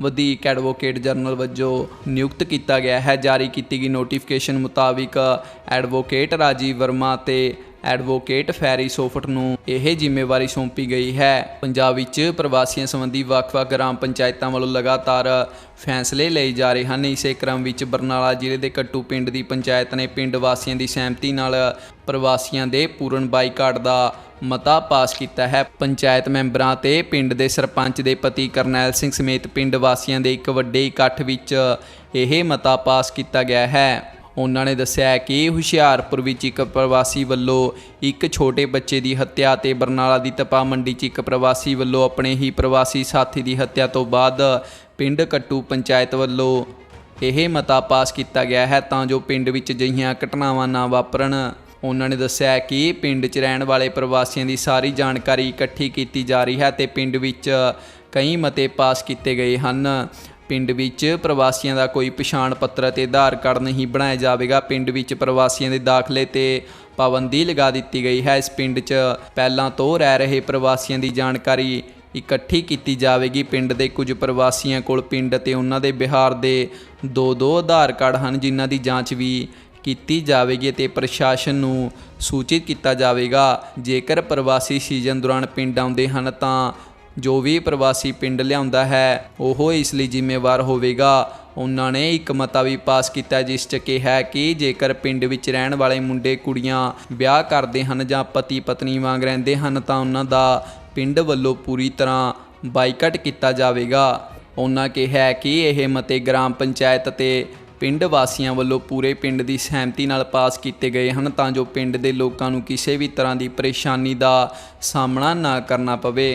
ਵਧੀਕ ਐਡਵੋਕੇਟ ਜਨਰਲ ਵਜੋਂ ਨਿਯੁਕਤ ਕੀਤਾ ਗਿਆ ਹੈ। ਜਾਰੀ ਕੀਤੀ ਗਈ ਨੋਟੀਫਿਕੇਸ਼ਨ ਮੁਤਾਬਿਕ ਐਡਵੋਕੇਟ ਰਾਜੀਵ ਵਰਮਾ ਤੇ ਐਡਵੋਕੇਟ ਫੈਰੀ ਸੋਫਟ ਨੂੰ ਇਹ ਜ਼ਿੰਮੇਵਾਰੀ ਸੌਂਪੀ ਗਈ ਹੈ। ਪੰਜਾਬ ਵਿੱਚ ਪ੍ਰਵਾਸੀਆਂ ਸੰਬੰਧੀ ਵੱਖ-ਵੱਖ ਗ੍ਰਾਮ ਪੰਚਾਇਤਾਂ ਵੱਲੋਂ ਲਗਾਤਾਰ ਫੈਸਲੇ ਲਏ ਜਾ ਰਹੇ ਹਨ। ਇਸੇ ਕ੍ਰਮ ਵਿੱਚ ਬਰਨਾਲਾ ਜ਼ਿਲ੍ਹੇ ਦੇ ਕੱਟੂ ਪਿੰਡ ਦੀ ਪੰਚਾਇਤ ਨੇ ਪਿੰਡ ਵਾਸੀਆਂ ਦੀ ਸਹਿਮਤੀ ਨਾਲ ਪ੍ਰਵਾਸੀਆਂ ਦੇ ਪੂਰਨ ਬਾਈਕਾਟ ਦਾ ਮਤਾ ਪਾਸ ਕੀਤਾ ਹੈ। ਪੰਚਾਇਤ ਮੈਂਬਰਾਂ ਤੇ ਪਿੰਡ ਦੇ ਸਰਪੰਚ ਦੇ ਪਤੀ ਕਰਨੈਲ ਸਿੰਘ ਸਮੇਤ ਪਿੰਡ ਵਾਸੀਆਂ ਦੇ ਇੱਕ ਵੱਡੇ ਇਕੱਠ ਵਿੱਚ ਇਹ ਮਤਾ ਪਾਸ ਕੀਤਾ ਗਿਆ ਹੈ। ਉਹਨਾਂ ਨੇ ਦੱਸਿਆ ਕਿ ਹੁਸ਼ਿਆਰਪੁਰ ਵਿੱਚ ਇੱਕ ਪ੍ਰਵਾਸੀ ਵੱਲੋਂ ਇੱਕ ਛੋਟੇ ਬੱਚੇ ਦੀ ਹੱਤਿਆ ਤੇ ਬਰਨਾਲਾ ਦੀ ਤਪਾ ਮੰਡੀ 'ਚ ਇੱਕ ਪ੍ਰਵਾਸੀ ਵੱਲੋਂ ਆਪਣੇ ਹੀ ਪ੍ਰਵਾਸੀ ਸਾਥੀ ਦੀ ਹੱਤਿਆ ਤੋਂ ਬਾਅਦ ਪਿੰਡ ਕੱਟੂ ਪੰਚਾਇਤ ਵੱਲੋਂ ਇਹ ਮਤਾ ਪਾਸ ਕੀਤਾ ਗਿਆ ਹੈ ਤਾਂ ਜੋ ਪਿੰਡ ਵਿੱਚ ਅਜਿਹੀਆਂ ਘਟਨਾਵਾਂ ਨਾ ਵਾਪਰਨ। ਉਹਨਾਂ ਨੇ ਦੱਸਿਆ ਕਿ ਪਿੰਡ 'ਚ ਰਹਿਣ ਵਾਲੇ ਪ੍ਰਵਾਸੀਆਂ ਦੀ ਸਾਰੀ ਜਾਣਕਾਰੀ ਇਕੱਠੀ ਕੀਤੀ ਜਾ ਰਹੀ ਹੈ ਤੇ ਪਿੰਡ ਵਿੱਚ ਕਈ ਮਤੇ ਪਾਸ ਕੀਤੇ ਗਏ ਹਨ। ਪਿੰਡ ਵਿੱਚ ਪ੍ਰਵਾਸੀਆਂ ਦਾ ਕੋਈ ਪਛਾਣ ਪੱਤਰ ਅਤੇ ਆਧਾਰ ਕਾਰਡ ਨਹੀਂ ਬਣਾਇਆ ਜਾਵੇਗਾ। ਪਿੰਡ ਵਿੱਚ ਪ੍ਰਵਾਸੀਆਂ ਦੇ ਦਾਖਲੇ ਤੇ ਪਾਬੰਦੀ ਲਗਾ ਦਿੱਤੀ ਗਈ ਹੈ। ਇਸ ਪਿੰਡ 'ਚ ਪਹਿਲਾਂ ਤੋਂ ਰਹਿ ਰਹੇ ਪ੍ਰਵਾਸੀਆਂ ਦੀ ਜਾਣਕਾਰੀ ਇਕੱਠੀ ਕੀਤੀ ਜਾਵੇਗੀ। ਪਿੰਡ ਦੇ ਕੁਝ ਪ੍ਰਵਾਸੀਆਂ ਕੋਲ ਪਿੰਡ ਅਤੇ ਉਹਨਾਂ ਦੇ ਬਿਹਾਰ ਦੇ ਦੋ ਦੋ ਆਧਾਰ ਕਾਰਡ ਹਨ, ਜਿਨ੍ਹਾਂ ਦੀ ਜਾਂਚ ਵੀ ਕੀਤੀ ਜਾਵੇਗੀ ਤੇ ਪ੍ਰਸ਼ਾਸਨ ਨੂੰ ਸੂਚਿਤ ਕੀਤਾ ਜਾਵੇਗਾ। ਜੇਕਰ ਪ੍ਰਵਾਸੀ ਸੀਜ਼ਨ ਦੌਰਾਨ ਪਿੰਡ ਆਉਂਦੇ ਹਨ ਤਾਂ ਜੋ ਵੀ ਪ੍ਰਵਾਸੀ ਪਿੰਡ ਲਿਆਉਂਦਾ ਹੈ, ਉਹ ਇਸ ਲਈ ਜ਼ਿੰਮੇਵਾਰ ਹੋਵੇਗਾ। ਉਹਨਾਂ ਨੇ ਇੱਕ ਮਤਾ ਵੀ ਪਾਸ ਕੀਤਾ, ਜਿਸ 'ਚ ਕਿਹਾ ਕਿ ਜੇਕਰ ਪਿੰਡ ਵਿੱਚ ਰਹਿਣ ਵਾਲੇ ਮੁੰਡੇ ਕੁੜੀਆਂ ਵਿਆਹ ਕਰਦੇ ਹਨ ਜਾਂ ਪਤੀ ਪਤਨੀ ਵਾਂਗ ਰਹਿੰਦੇ ਹਨ, ਤਾਂ ਉਹਨਾਂ ਦਾ ਪਿੰਡ ਵੱਲੋਂ ਪੂਰੀ ਤਰ੍ਹਾਂ ਬਾਈਕਾਟ ਕੀਤਾ ਜਾਵੇਗਾ। ਉਹਨਾਂ ਕਿਹਾ ਕਿ ਇਹ ਮਤੇ ਗ੍ਰਾਮ ਪੰਚਾਇਤ ਅਤੇ ਪਿੰਡ ਵਾਸੀਆਂ ਵੱਲੋਂ ਪੂਰੇ ਪਿੰਡ ਦੀ ਸਹਿਮਤੀ ਨਾਲ ਪਾਸ ਕੀਤੇ ਗਏ ਹਨ ਤਾਂ ਜੋ ਪਿੰਡ ਦੇ ਲੋਕਾਂ ਨੂੰ ਕਿਸੇ ਵੀ ਤਰ੍ਹਾਂ ਦੀ ਪਰੇਸ਼ਾਨੀ ਦਾ ਸਾਹਮਣਾ ਨਾ ਕਰਨਾ ਪਵੇ।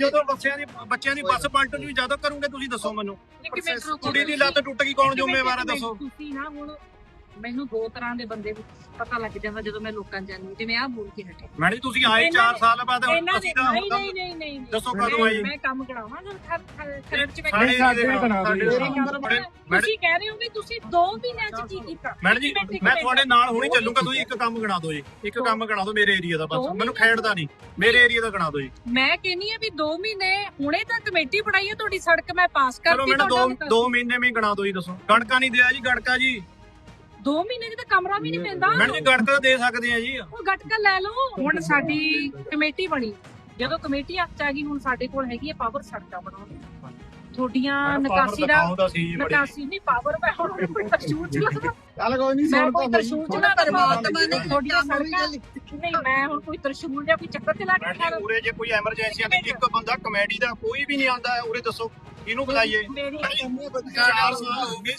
ਜਦੋਂ ਬੱਚਿਆਂ ਦੀ ਬੱਚਿਆਂ ਦੀ ਬੱਸ ਪਲਟਣ ਨੂੰ ਜਦੋਂ ਕਰੋਗੇ ਤੁਸੀਂ ਦੱਸੋ ਮੈਨੂੰ। ਕੁੜੀ ਦੀ ਲੱਤ ਟੁੱਟ ਗਈ ਕੌਣ ਜ਼ਿੰਮੇਵਾਰ ਹੈ ਦੱਸੋ। ਤੁਸੀਂ ਨਾ ਹੁਣ ਮੈਨੂੰ ਦੋ ਤਰ੍ਹਾਂ ਦੇ ਬੰਦੇ ਪਤਾ ਲੱਗ ਜਾਂਦਾ ਜਦੋਂ ਮੈਂ ਲੋਕਾਂ ਜਾਂਦੀ ਹਾਂ। ਜਿਵੇਂ ਆਹ ਬੋਲ ਕੇ ਹਟੇ ਮੈਡਮ ਜੀ ਤੁਸੀਂ ਆਏ ਇਹਨਾਂ 4 ਸਾਲ ਬਾਅਦ ਹੁਣ ਅਸੀਂ ਦੇ ਤਾਂ ਨਹੀਂ ਨਹੀਂ ਨਹੀਂ ਨਹੀਂ ਦੱਸੋ ਕਦੋਂ ਆਏ? ਮੈਂ ਕੰਮ ਕਰਾਵਾਂਗਾ ਖਰ ਖਰੜ ਚ ਮੈਂ ਸਾਡੇ ਸਾਡੇ ਬਣਾ। ਤੁਸੀਂ ਕਹਿ ਰਹੇ ਹੋ ਵੀ ਤੁਸੀਂ 2 ਮਹੀਨਿਆਂ ਚ ਕੀ ਕੀਤਾ ਮੈਡਮ ਜੀ ਮੈਂ। ਤੁਹਾਡੇ ਨਾਲ ਹੁਣੀ ਚੱਲੂਗਾ ਤੁਸੀਂ ਇੱਕ ਕੰਮ ਗਣਾ ਦਿਓ ਜੀ ਇੱਕ ਕੰਮ ਗਣਾ ਦਿਓ ਮੇਰੇ ਏਰੀਆ ਦਾ ਬਸ ਮੈਨੂੰ ਮਹੀਨੇ? ਖੇਡਦਾ ਨਹੀਂ ਮੇਰੇ ਏਰੀਆ ਦਾ ਗਣਾ ਦਿਓ ਜੀ ਮੈਂ ਕਹਿੰਨੀ ਆ ਵੀ 2 ਮਹੀਨੇ ਹੁਣੇ ਤਾਂ ਕਮੇਟੀ ਬਣਾਈ ਹੈ ਤੁਹਾਡੀ ਸੜਕ ਮੈਂ ਪਾਸ ਚਲੋ ਕਰਤੀ ਮੈਨੂੰ ਦੋ ਤੁਹਾਡਾ ਦੋ ਮਹੀਨੇ ਵਿੱਚ ਗਣਾ ਦਿਓ ਜੀ ਦੱਸੋ ਗੜਕਾ ਨਹੀਂ ਦਿਆ ਜੀ ਗੜਕਾ ਜੀ 2 ਮਹੀਨੇ ਚ ਤਾਂ ਕਮਰਾ ਵੀ ਨਹੀਂ ਮਿਲਦਾ ਮੈਡਮ ਜੀ ਤਾਂ ਦੇ ਸਕਦੇ ਆ ਜੀ। ਉਹ ਗਟਕਾ ਲੈ ਲਓ। ਹੁਣ ਸਾਡੀ ਕਮੇਟੀ ਬਣੀ। ਜਦੋਂ ਕਮੇਟੀ ਹੱਥ 'ਚ ਆ ਗਈ ਹੁਣ ਸਾਡੇ ਕੋਲ ਹੈਗੀ ਹੈ ਪਾਵਰ ਸੜਕਾਂ ਬਣਾਉਣ ਦੀ। ਤੁਹਾਡੀਆਂ ਨਿਕਾਸੀ ਦਾ ਨਿਕਾਸੀ ਨਹੀਂ ਪਾਵਰ ਮੈਂ ਹੁਣ ਕੋਈ ਤਰਸ਼ੂਲ ਚਲਾਉਂਦਾ ਚੱਲ ਕੋਈ ਨਹੀਂ ਮੈਂ ਸੁਣ ਕੋਈ ਤਾਂ ਤਰਸ਼ੂਲ ਚਲਾ ਪਰਮਾਤਮਾ ਨੇ ਤੁਹਾਡੀਆਂ ਸੜਕਾਂ ਨਹੀਂ ਮੈਂ ਹੁਣ ਕੋਈ ਤਰਸ਼ੂਲ ਜਾਂ ਕੋਈ ਚੱਕਰ ਚਲਾ ਕੇ ਮੈਡਮ ਜੀ ਉਰੇ ਜੇ ਕੋਈ ਐਮਰਜੈਂਸੀ ਆਂਦੀ ਇੱਕ ਬੰਦਾ ਕਮੇਡੀ ਦਾ ਕੋਈ ਵੀ ਨਹੀਂ ਆਉਂਦਾ ਉਰੇ ਦੱਸੋ ਇਹਨੂੰ ਬੁਲਾਈਏ? ਮੇਰੀ ਚਾਰ ਸਾਲ ਹੋ ਗਏ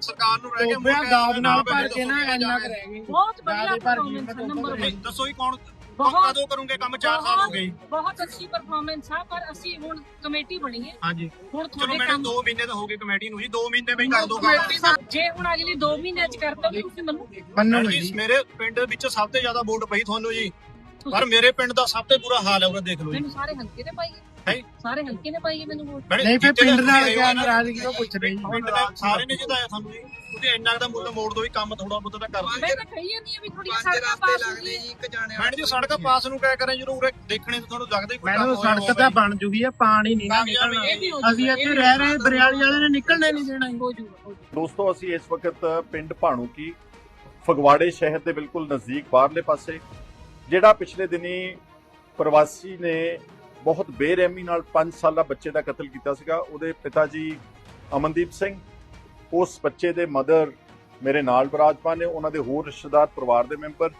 ਸਰਕਾਰ ਨੂੰ ਰਹਿ ਟੋਬਿਆਂ ਕੇ ਦਾਦ ਨਾਲ ਭਰ ਕੇ ਨਾ ਇੰਨਾ ਕੁ ਰਹਿ। ਗਏ। ਬਹੁਤ ਵਧੀਆ ਪਰਫਾਰਮੈਂਸ ਮੈਂ ਨੰਬਰ ਦੱਸੋ ਹੀ ਕੌਣ ਬਹੁਤ ਕਦੋਂ ਕਰੋਗੇ ਕੰਮ? 4 ਸਾਲ ਹੋ ਗਏ। ਬਹੁਤ ਅੱਛੀ ਪਰਫਾਰਮੈਂਸ ਆ ਪਰ ਅਸੀਂ ਹੁਣ ਕਮੇਟੀ ਬਣੀ ਹੈ। ਹਾਂਜੀ। ਹੁਣ ਚਲੋ ਤੁਹਾਡੇ ਮੈਡਮ ਕੰਮ 2 ਮਹੀਨੇ ਤਾਂ ਹੋ ਗਏ ਕਮੇਟੀ ਨੂੰ ਜੀ। 2 ਮਹੀਨੇ ਵਿੱਚ ਕਰ ਦੋ ਕੰਮ। ਜੇ ਹੁਣ ਅਗਲੀ 2 ਮਹੀਨਿਆਂ ਚ ਕਰਤਾ ਵੀ ਤੁਸੀਂ ਮੰਨੋ ਮੰਨੋ ਮੈਡਮ ਜੀ, ਮੇਰੇ ਪਿੰਡ ਵਿੱਚ ਸਭ ਤੋਂ ਜ਼ਿਆਦਾ ਵੋਟ ਪਈ ਤੁਹਾਨੂੰ ਜੀ। ਪਰ ਮੇਰੇ ਪਿੰਡ ਦਾ ਸਭ ਤੋਂ ਬੁਰਾ ਹਾਲ ਹੈ ਉਹ ਦੇਖ ਲਓ ਜੀ। ਮੈਨੂੰ ਸਾਰੇ ਹਲਕੇ ਨੇ ਪਾਈ ਹੈਂ? ਸਾਰੇ ਹਲਕੇ ਨੇ ਪਾਈ ਹੈ ਮੈਨੂੰ ਵੋਟ। ਮੈਡਮ, ਨਹੀਂ ਫਿਰ ਜਿੱਤੇ ਪਿੰਡ ਨਾਲ ਕਿਆ ਨਾਰਾਜ਼ਗੀ ਉਹ ਪੁੱਛ ਰਹੀ ਪਿੰਡ ਦੇ ਸਾਰੇ ਨੇ ਜਿਤਾਇਆ ਤੁਹਾਨੂੰ ਜੀ। ਤੁਸੀਂ ਇੰਨਾ ਕੁ ਦਾ ਮੁੱਲ ਮੋੜ ਦੋ ਵੀ ਕੰਮ ਥੋੜਾ ਬਹੁਤਾ ਤਾਂ ਕਰ ਮੈਂ ਤਾਂ ਕਹੀ ਜਾਂਦੀ ਆ ਵੀ ਥੋੜੀ ਸੜਕਾਂ ਪਾਸ ਹੋ ਗਈ ਮੈਡਮ ਜੀ ਸੜਕ ਪਾਸ ਨੂੰ ਕਹਿ ਕਰੇ ਜਦੋਂ ਉਰੇ ਦੇਖਣੇ ਤੋਂ ਤੁਹਾਨੂੰ ਲੱਗਦਾ ਹੀ ਕੋਈ ਕੰਮ ਮੈਨੂੰ ਹੋਇਆ ਸੜਕ ਤਾਂ ਜੀ। ਬਣ ਜੂਗੀ ਆ ਪਾਣੀ ਨਹੀਂ ਨਾ ਨਿਕਲਣਾ। ਅਸੀਂ ਇੱਥੇ ਰਹਿ ਰਹੇ ਬਰਿਆਲੀ ਵਾਲੇ ਨੇ ਨਿਕਲਣੇ ਨਹੀਂ ਦੇਣਾ ਹੋ ਜੂਗਾ। ਦੋਸਤੋ ਅਸੀਂ ਇਸ ਵਕਤ ਪਿੰਡ ਭਾਣੂਕੀ ਫਗਵਾੜੇ ਸ਼ਹਿਰ ਦੇ ਬਿਲਕੁਲ ਨਜ਼ਦੀਕ ਬਾਹਰਲੇ ਪਾਸੇ ਜਿਹੜਾ ਪਿਛਲੇ ਦਿਨੀ ਪ੍ਰਵਾਸੀ ਨੇ ਬਹੁਤ ਬੇਰਹਿਮੀ ਨਾਲ 5 ਸਾਲਾ ਬੱਚੇ ਦਾ ਕਤਲ ਕੀਤਾ ਸੀਗਾ ਉਹਦੇ ਪਿਤਾ ਜੀ ਅਮਨਦੀਪ ਸਿੰਘ ਉਸ ਬੱਚੇ ਦੇ ਮਦਰ ਮੇਰੇ ਨਾਲ ਬਰਾਜਮਾਨ ਨੇ, ਉਹਨਾਂ ਦੇ ਹੋਰ ਰਿਸ਼ਤੇਦਾਰ ਪਰਿਵਾਰ ਦੇ ਮੈਂਬਰ,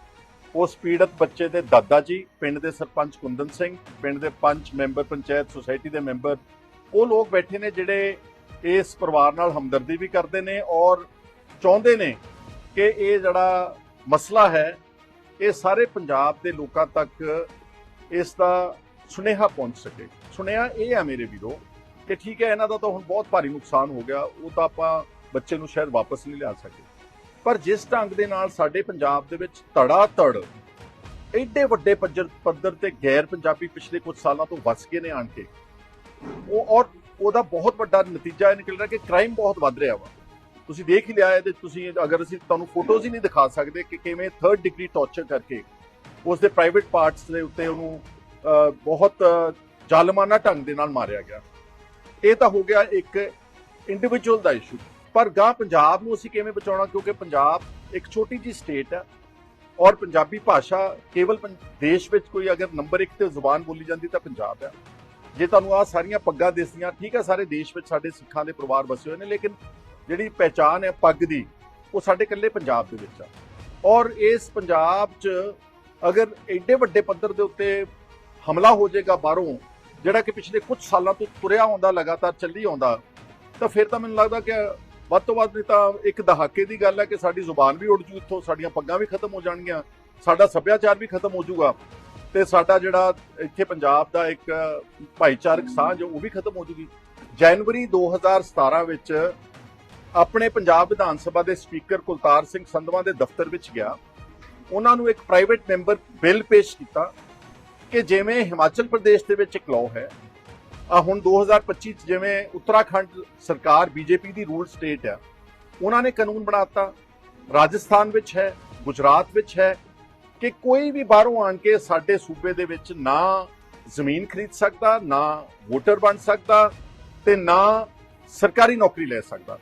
ਉਸ ਪੀੜਤ ਬੱਚੇ ਦੇ ਦਾਦਾ ਜੀ, ਪਿੰਡ ਦੇ ਸਰਪੰਚ ਕੁੰਦਨ ਸਿੰਘ, ਪਿੰਡ ਦੇ ਪੰਚ ਮੈਂਬਰ ਪੰਚਾਇਤ ਸੁਸਾਇਟੀ ਦੇ ਮੈਂਬਰ, ਉਹ ਲੋਕ ਬੈਠੇ ਨੇ ਜਿਹੜੇ ਇਸ ਪਰਿਵਾਰ ਨਾਲ ਹਮਦਰਦੀ ਵੀ ਕਰਦੇ ਨੇ ਔਰ ਚਾਹੁੰਦੇ ਨੇ ਕਿ ਇਹ ਜਿਹੜਾ ਮਸਲਾ ਹੈ, ਇਹ ਸਾਰੇ ਪੰਜਾਬ ਦੇ ਲੋਕਾਂ ਤੱਕ ਇਸ ਦਾ ਸੁਨੇਹਾ ਪਹੁੰਚ ਸਕੇ। ਸੁਨੇਹਾ ਇਹ ਆ ਮੇਰੇ ਵੀਰੋ ਕਿ ਠੀਕ ਹੈ, ਇਹਨਾਂ ਦਾ ਤਾਂ ਹੁਣ ਬਹੁਤ ਭਾਰੀ ਨੁਕਸਾਨ ਹੋ ਗਿਆ, ਉਹ ਤਾਂ ਆਪਾਂ ਬੱਚੇ ਨੂੰ ਸ਼ਾਇਦ ਵਾਪਸ ਨਹੀਂ ਲਿਆ ਸਕੇ। ਪਰ ਜਿਸ ਢੰਗ ਦੇ ਨਾਲ ਸਾਡੇ ਪੰਜਾਬ ਦੇ ਵਿੱਚ ਧੜਾ ਧੜ ਐਡੇ ਵੱਡੇ ਪੱਧਰ ਪੱਧਰ ਤੇ ਗੈਰ ਪੰਜਾਬੀ ਪਿਛਲੇ ਕੁਝ ਸਾਲਾਂ ਤੋਂ ਵੱਸ ਗਏ ਨੇ ਆਣ ਕੇ, ਉਹ ਔਰ ਉਹਦਾ ਬਹੁਤ ਵੱਡਾ ਨਤੀਜਾ ਇਹ ਨਿਕਲ ਰਿਹਾ ਕਿ ਕ੍ਰਾਈਮ ਬਹੁਤ ਵੱਧ ਰਿਹਾ ਵਾ। ਤੁਸੀਂ ਦੇਖ ਹੀ ਲਿਆ ਇਹਦੇ ਤੁਸੀਂ ਅਗਰ ਅਸੀਂ ਤੁਹਾਨੂੰ ਫੋਟੋਜ਼ ਹੀ ਨਹੀਂ ਦਿਖਾ ਸਕਦੇ ਕਿ ਕਿਵੇਂ 3rd ਡਿਗਰੀ ਟੌਰਚਰ ਕਰਕੇ ਉਸ ਦੇ ਪ੍ਰਾਈਵੇਟ ਪਾਰਟਸ ਦੇ ਉੱਤੇ ਉਹਨੂੰ ਬਹੁਤ ਜ਼ਾਲਮਾਨਾ ਢੰਗ ਦੇ ਨਾਲ ਮਾਰਿਆ ਗਿਆ। ਇਹ ਤਾਂ ਹੋ ਗਿਆ ਇੱਕ ਇੰਡੀਵਿਜੂਅਲ ਦਾ ਇਸ਼ੂ ਪਰ ਗਾਂ ਪੰਜਾਬ ਨੂੰ ਅਸੀਂ ਕਿਵੇਂ ਬਚਾਉਣਾ? ਕਿਉਂਕਿ ਪੰਜਾਬ ਇੱਕ ਛੋਟੀ ਜੀ ਸਟੇਟ ਹੈ ਔਰ ਪੰਜਾਬੀ ਭਾਸ਼ਾ ਕੇਵਲ ਪੰ- ਦੇਸ਼ ਵਿੱਚ ਕੋਈ ਅਗਰ ਨੰਬਰ 1 ਤੇ ਜ਼ੁਬਾਨ ਬੋਲੀ ਜਾਂਦੀ ਤਾਂ ਪੰਜਾਬ ਹੈ। ਜੇ ਤੁਹਾਨੂੰ ਆ ਸਾਰੀਆਂ ਪੱਗਾਂ ਦਿਸਦੀਆਂ, ਠੀਕ ਹੈ, ਸਾਰੇ ਦੇਸ਼ ਵਿੱਚ ਸਾਡੇ ਸਿੱਖਾਂ ਦੇ ਪਰਿਵਾਰ ਵਸੇ ਹੋਏ ਨੇ, ਲੇਕਿਨ ਜਿਹੜੀ ਪਹਿਚਾਨ ਹੈ ਪੱਗ ਦੀ, ਉਹ ਸਾਡੇ ਇਕੱਲੇ ਪੰਜਾਬ ਦੇ ਵਿੱਚ ਆ। ਔਰ ਇਸ ਪੰਜਾਬ 'ਚ ਅਗਰ ਐਡੇ ਵੱਡੇ ਪੱਧਰ ਦੇ ਉੱਤੇ ਹਮਲਾ ਹੋ ਜਾਏਗਾ ਬਾਹਰੋਂ, ਜਿਹੜਾ ਕਿ ਪਿਛਲੇ ਕੁਝ ਸਾਲਾਂ ਤੋਂ ਤੁਰਿਆ ਆਉਂਦਾ, ਲਗਾਤਾਰ ਚੱਲੀ ਆਉਂਦਾ, ਤਾਂ ਫਿਰ ਤਾਂ ਮੈਨੂੰ ਲੱਗਦਾ ਕਿ ਵੱਧ ਤੋਂ ਵੱਧ ਨਹੀਂ ਤਾਂ ਇੱਕ ਦਹਾਕੇ ਦੀ ਗੱਲ ਹੈ ਕਿ ਸਾਡੀ ਜ਼ੁਬਾਨ ਵੀ ਉੱਡ ਜੂ ਇੱਥੋਂ, ਸਾਡੀਆਂ ਪੱਗਾਂ ਵੀ ਖਤਮ ਹੋ ਜਾਣਗੀਆਂ, ਸਾਡਾ ਸੱਭਿਆਚਾਰ ਵੀ ਖਤਮ ਹੋ ਜਾਊਗਾ ਤੇ ਸਾਡਾ ਜਿਹੜਾ ਇੱਥੇ ਪੰਜਾਬ ਦਾ ਇੱਕ ਭਾਈਚਾਰਕ ਸਾਂਝ ਉਹ ਵੀ ਖਤਮ ਹੋ ਜੂਗੀ। ਜਨਵਰੀ 2017 ਵਿੱਚ ਆਪਣੇ ਪੰਜਾਬ ਵਿਧਾਨ ਸਭਾ ਦੇ ਸਪੀਕਰ ਕੁਲਤਾਰ ਸਿੰਘ ਸੰਧਵਾ ਦੇ ਦਫ਼ਤਰ ਵਿੱਚ ਗਿਆ। ਉਹਨਾਂ ਨੂੰ ਇੱਕ ਪ੍ਰਾਈਵੇਟ ਮੈਂਬਰ ਬਿੱਲ ਪੇਸ਼ ਕੀਤਾ ਕਿ ਜਿਵੇਂ ਹਿਮਾਚਲ ਪ੍ਰਦੇਸ਼ ਦੇ ਵਿੱਚ ਇੱਕ ਲਾਅ ਹੈ ਹੁਣ 2025 ਚ ਜਿਵੇਂ ਉੱਤਰਾਖੰਡ ਸਰਕਾਰ ਬੀਜੇਪੀ ਦੀ ਰੂਲ ਸਟੇਟ ਆ, ਉਹਨਾਂ ਨੇ ਕਾਨੂੰਨ ਬਣਾਤਾ ਰਾਜਸਥਾਨ ਵਿੱਚ ਹੈ, ਗੁਜਰਾਤ ਵਿੱਚ ਹੈ, ਕਿ ਕੋਈ ਵੀ ਬਾਹਰੋਂ ਆਣ ਕੇ ਸਾਡੇ ਸੂਬੇ ਦੇ ਵਿੱਚ ਨਾ ਜ਼ਮੀਨ ਖਰੀਦ ਸਕਦਾ, ਨਾ ਵੋਟਰ ਬਣ ਸਕਦਾ ਤੇ ਨਾ ਸਰਕਾਰੀ ਨੌਕਰੀ ਲੈ ਸਕਦਾ।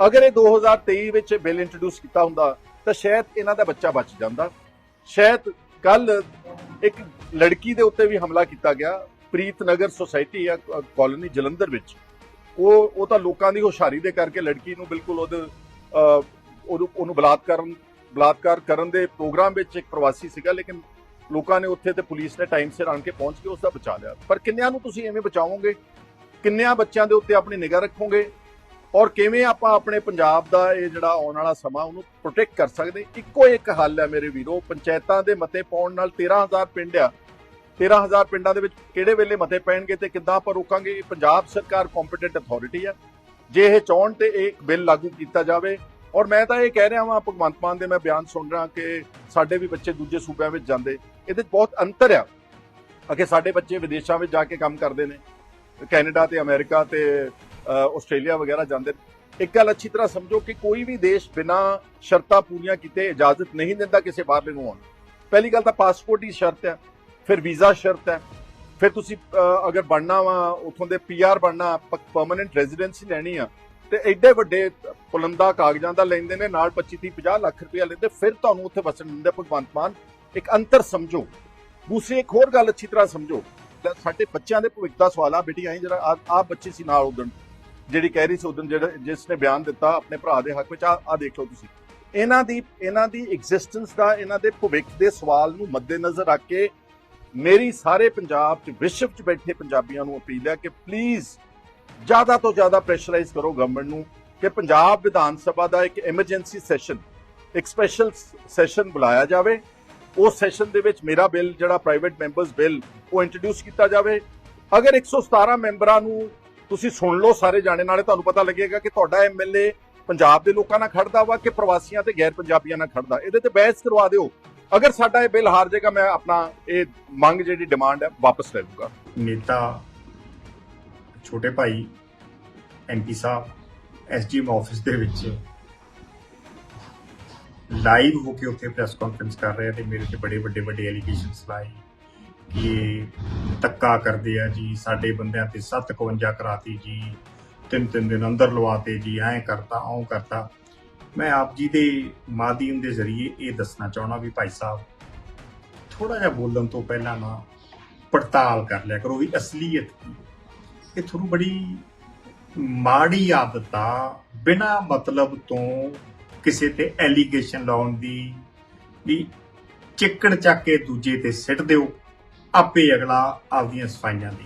ਅਗਰ ਇਹ 2023 ਵਿੱਚ ਬਿੱਲ ਇੰਟਰੋਡਿਊਸ ਕੀਤਾ ਹੁੰਦਾ, ਤਾਂ ਸ਼ਾਇਦ ਇਹਨਾਂ ਦਾ ਬੱਚਾ ਬਚ ਜਾਂਦਾ। ਸ਼ਾਇਦ ਕੱਲ ਇੱਕ ਲੜਕੀ ਦੇ ਉੱਤੇ ਵੀ ਹਮਲਾ ਕੀਤਾ ਗਿਆ ਪ੍ਰੀਤ ਨਗਰ ਸੁਸਾਇਟੀ ਆ ਕਾਲੋਨੀ ਜਲੰਧਰ ਵਿੱਚ, ਉਹ ਉਹ ਤਾਂ ਲੋਕਾਂ ਦੀ ਹੁਸ਼ਿਆਰੀ ਦੇ ਕਰਕੇ ਲੜਕੀ ਨੂੰ ਬਿਲਕੁਲ ਉਹਦੇ ਉਹਨੂੰ ਬਲਾਤਕਾਰ ਬਲਾਤਕਾਰ ਕਰਨ ਦੇ ਪ੍ਰੋਗਰਾਮ ਵਿੱਚ ਇੱਕ ਪ੍ਰਵਾਸੀ ਸੀਗਾ, ਲੇਕਿਨ ਲੋਕਾਂ ਨੇ ਉੱਥੇ ਤੇ ਪੁਲਿਸ ਨੇ ਟਾਈਮ ਸਿਰ ਆਣ ਕੇ ਪਹੁੰਚ ਕੇ ਉਸ ਦਾ ਬਚਾ ਲਿਆ। ਪਰ ਕਿੰਨਿਆਂ ਨੂੰ ਤੁਸੀਂ ਐਵੇਂ ਬਚਾਓਗੇ? ਕਿੰਨਿਆਂ ਬੱਚਿਆਂ ਦੇ ਉੱਤੇ ਆਪਣੀ ਨਿਗਾਹ ਰੱਖੋਗੇ? ਔਰ ਕਿਵੇਂ ਆਪਾਂ ਆਪਣੇ ਪੰਜਾਬ ਦਾ ਇਹ ਜਿਹੜਾ ਆਉਣ ਵਾਲਾ ਸਮਾਂ, ਉਹਨੂੰ ਪ੍ਰੋਟੈਕਟ ਕਰ ਸਕਦੇ? ਇੱਕੋ ਇੱਕ ਹੱਲ ਹੈ ਮੇਰੇ ਵੀਰੋ, ਪੰਚਾਇਤਾਂ ਦੇ ਮਤੇ ਪਾਉਣ ਨਾਲ 13000 ਪਿੰਡ ਆ 13000 ਪਿੰਡਾਂ ਦੇ ਵਿੱਚ ਕਿਹੜੇ ਵੇਲੇ ਮਤੇ ਪੈਣਗੇ ਤੇ ਕਿੱਦਾਂ ਆਪਾਂ ਰੋਕਾਂਗੇ? ਇਹ ਪੰਜਾਬ ਸਰਕਾਰ ਕੰਪੀਟੈਂਟ ਅਥਾਰਟੀ ਆ ਜੇ ਇਹ ਚਾਹਣ ਤੇ ਇਹ ਬਿੱਲ ਲਾਗੂ ਕੀਤਾ ਜਾਵੇ। ਔਰ ਮੈਂ ਤਾਂ ਇਹ ਕਹਿ ਰਿਹਾ ਵਾਂ, ਭਗਵੰਤ ਮਾਨ ਦੇ ਮੈਂ ਬਿਆਨ ਸੁਣ ਰਿਹਾ ਕਿ ਸਾਡੇ ਵੀ ਬੱਚੇ ਦੂਜੇ ਸੂਬਿਆਂ ਵਿੱਚ ਜਾਂਦੇ। ਇਹਦੇ 'ਚ ਬਹੁਤ ਅੰਤਰ ਆ ਅਗੇ ਸਾਡੇ ਬੱਚੇ ਵਿਦੇਸ਼ਾਂ ਵਿੱਚ ਜਾ ਕੇ ਕੰਮ ਕਰਦੇ ਨੇ। ਕੈਨੇਡਾ ਤੇ ਅਮਰੀਕਾ ਤੇ ਆਸਟ੍ਰੇਲੀਆ ਵਗੈਰਾ ਜਾਂਦੇ ਨੇ। ਇੱਕ ਗੱਲ ਅੱਛੀ ਤਰ੍ਹਾਂ ਸਮਝੋ ਕਿ ਕੋਈ ਵੀ ਦੇਸ਼ ਬਿਨਾ ਸ਼ਰਤਾਂ ਪੂਰੀਆਂ ਕੀਤੇ ਇਜਾਜ਼ਤ ਨਹੀਂ ਦਿੰਦਾ ਕਿਸੇ ਬਾਹਰਲੇ ਨੂੰ ਆਉਣ। ਪਹਿਲੀ ਗੱਲ ਤਾਂ ਪਾਸਪੋਰਟ ਹੀ ਸ਼ਰਤ ਹੈ ਫਿਰ ਵੀਜ਼ਾ ਸ਼ਰਤ ਹੈ। ਫਿਰ ਤੁਸੀਂ ਅਗਰ ਬਣਨਾ ਵਾ, ਉਥੋਂ ਦੇ ਪੀਆਰ ਬਣਨਾ ਪਰਮਨੈਂਟ ਰੈਜ਼ੀਡੈਂਸੀ ਲੈਣੀ ਆ, ਤੇ ਐਡੇ ਵੱਡੇ ਪੁਲੰਦਾ ਕਾਗਜ਼ਾਂ ਦਾ ਲੈਂਦੇ ਨੇ, ਨਾਲ 25 30 50 ਲੱਖ ਰੁਪਇਆ ਲੈਂਦੇ, ਫਿਰ ਤੁਹਾਨੂੰ ਉੱਥੇ ਵਸਣ ਦਿੰਦੇ ਭਗਵੰਤ ਮਾਨ। ਇੱਕ ਅੰਤਰ ਸਮਝੋ। ਦੂਸਰੀ, ਇੱਕ ਹੋਰ ਗੱਲ ਅੱਛੀ ਤਰ੍ਹਾਂ ਸਮਝੋ। ਸਾਡੇ ਬੱਚਿਆਂ ਦੇ ਭਵਿੱਖ ਦਾ ਸਵਾਲ ਆ, ਬੇਟੀ ਆਈ ਜਿਹੜਾ ਆ ਬੱਚੀ ਸੀ ਨਾਲ ਉਦਣ ਜਿਹੜੀ ਕਹਿ ਰਹੀ ਸੀ ਉਦਣ ਜਿਹੜਾ, ਜਿਸ ਨੇ ਬਿਆਨ ਦਿੱਤਾ ਆਪਣੇ ਭਰਾ ਦੇ ਹੱਕ ਵਿੱਚ, ਆ ਆ ਦੇਖ ਲਓ ਤੁਸੀਂ। ਇਹਨਾਂ ਦੀ ਇਹਨਾਂ ਦੀ ਐਗਜ਼ਿਸਟੈਂਸ ਦਾ, ਇਹਨਾਂ ਦੇ ਭਵਿੱਖ ਦੇ ਸਵਾਲ ਨੂੰ ਮੱਦੇਨਜ਼ਰ ਰੱਖ ਕੇ ਮੇਰੀ ਸਾਰੇ ਪੰਜਾਬ 'ਚ, ਵਿਸ਼ਵ 'ਚ ਬੈਠੇ ਪੰਜਾਬੀਆਂ ਨੂੰ ਅਪੀਲ ਹੈ ਕਿ ਪਲੀਜ਼ ਜ਼ਿਆਦਾ ਤੋਂ ਜ਼ਿਆਦਾ ਪ੍ਰੈਸ਼ਰਾਈਜ਼ ਕਰੋ ਗਵਰਨਮੈਂਟ ਨੂੰ ਕਿ ਪੰਜਾਬ ਵਿਧਾਨ ਸਭਾ ਦਾ ਇੱਕ ਐਮਰਜੈਂਸੀ ਸੈਸ਼ਨ ਇੱਕ ਸਪੈਸ਼ਲ ਸੈਸ਼ਨ ਬੁਲਾਇਆ ਜਾਵੇ। ਉਸ ਸੈਸ਼ਨ ਦੇ ਵਿੱਚ ਮੇਰਾ ਬਿੱਲ, ਜਿਹੜਾ ਪ੍ਰਾਈਵੇਟ ਮੈਂਬਰਸ ਬਿੱਲ, ਉਹ ਇੰਟਰੋਡਿਊਸ ਕੀਤਾ ਜਾਵੇ। ਅਗਰ 117 ਮੈਂਬਰਾਂ ਨੂੰ ਤੁਸੀਂ ਸੁਣ ਲਓ ਸਾਰੇ ਜਾਣੇ, ਨਾਲੇ ਤੁਹਾਨੂੰ ਪਤਾ ਲੱਗੇਗਾ ਕਿ ਤੁਹਾਡਾ ਐਮਐਲਏ ਪੰਜਾਬ ਦੇ ਲੋਕਾਂ ਨਾਲ ਖੜਦਾ ਵਾ ਕਿ ਪ੍ਰਵਾਸੀਆਂ ਤੇ ਗੈਰ ਪੰਜਾਬੀਆਂ ਨਾਲ ਖੜਦਾ। ਇਹਦੇ ਤੇ ਬਹਿਸ ਕਰਵਾ ਦਿਓ। ਅਗਰ ਸਾਡਾ ਇਹ ਬਿੱਲ ਹਾਰ ਜਾਏਗਾ, ਮੈਂ ਆਪਣਾ ਇਹ ਮੰਗ ਜਿਹੜੀ ਡਿਮਾਂਡ ਹੈ, ਵਾਪਸ ਲੈ ਲੂੰਗਾ ਨੇਤਾ, ਛੋਟੇ ਭਾਈ ਐਮਪੀ ਸਾਹਿਬ ਐਸਡੀਐਮ ਆਫਿਸ ਦੇ ਵਿੱਚ ਲਾਈਵ ਹੋ ਕੇ ਉੱਥੇ ਪ੍ਰੈਸ ਕਾਨਫਰੰਸ ਕਰ ਰਹੇ ਆ ਤੇ ਮੇਰੇ ਤੇ ਬੜੇ ਵੱਡੇ ਵੱਡੇ ਐਲੀਗੇਸ਼ਨਸ ਲਾਏ ਕਿ ਇਹ ਧੱਕਾ ਕਰਦੇ ਆ ਜੀ, ਸਾਡੇ ਬੰਦਿਆਂ ਤੇ 751 ਕਰਾਤੀ ਜੀ ਤਿੰਨ ਤਿੰਨ ਦਿਨ ਅੰਦਰ ਲਵਾਤੇ ਜੀ, ਐਂ ਕਰਤਾ ਔਂ ਕਰਤਾ। ਮੈਂ ਆਪ ਜੀ ਦੇ ਮਾਧਿਅਮ ਦੇ ਜ਼ਰੀਏ ਇਹ ਦੱਸਣਾ ਚਾਹਣਾ ਵੀ ਭਾਈ ਸਾਹਿਬ ਥੋੜਾ ਜਿਹਾ ਬੋਲਣ ਤੋਂ ਪਹਿਲਾਂ ਨਾ ਪੜਤਾਲ ਕਰ ਲਿਆ ਕਰੋ ਵੀ ਅਸਲੀਅਤ ਕੀ ਇਹ ਤੁਹਾਨੂੰ ਬੜੀ ਮਾੜੀ ਆਦਤ ਆ, ਬਿਨਾ ਮਤਲਬ ਤੋਂ ਕਿਸੇ ਤੇ ਐਲੀਗੇਸ਼ਨ ਲਾਉਣ ਦੀ, ਵੀ ਚਿੱਕੜ ਚੱਕ ਕੇ ਦੂਜੇ ਤੇ ਸਿੱਟ ਦਿਓ, ਆਪੇ ਅਗਲਾ ਆਪਦੀਆਂ ਸਫਾਈਆਂ ਦੇ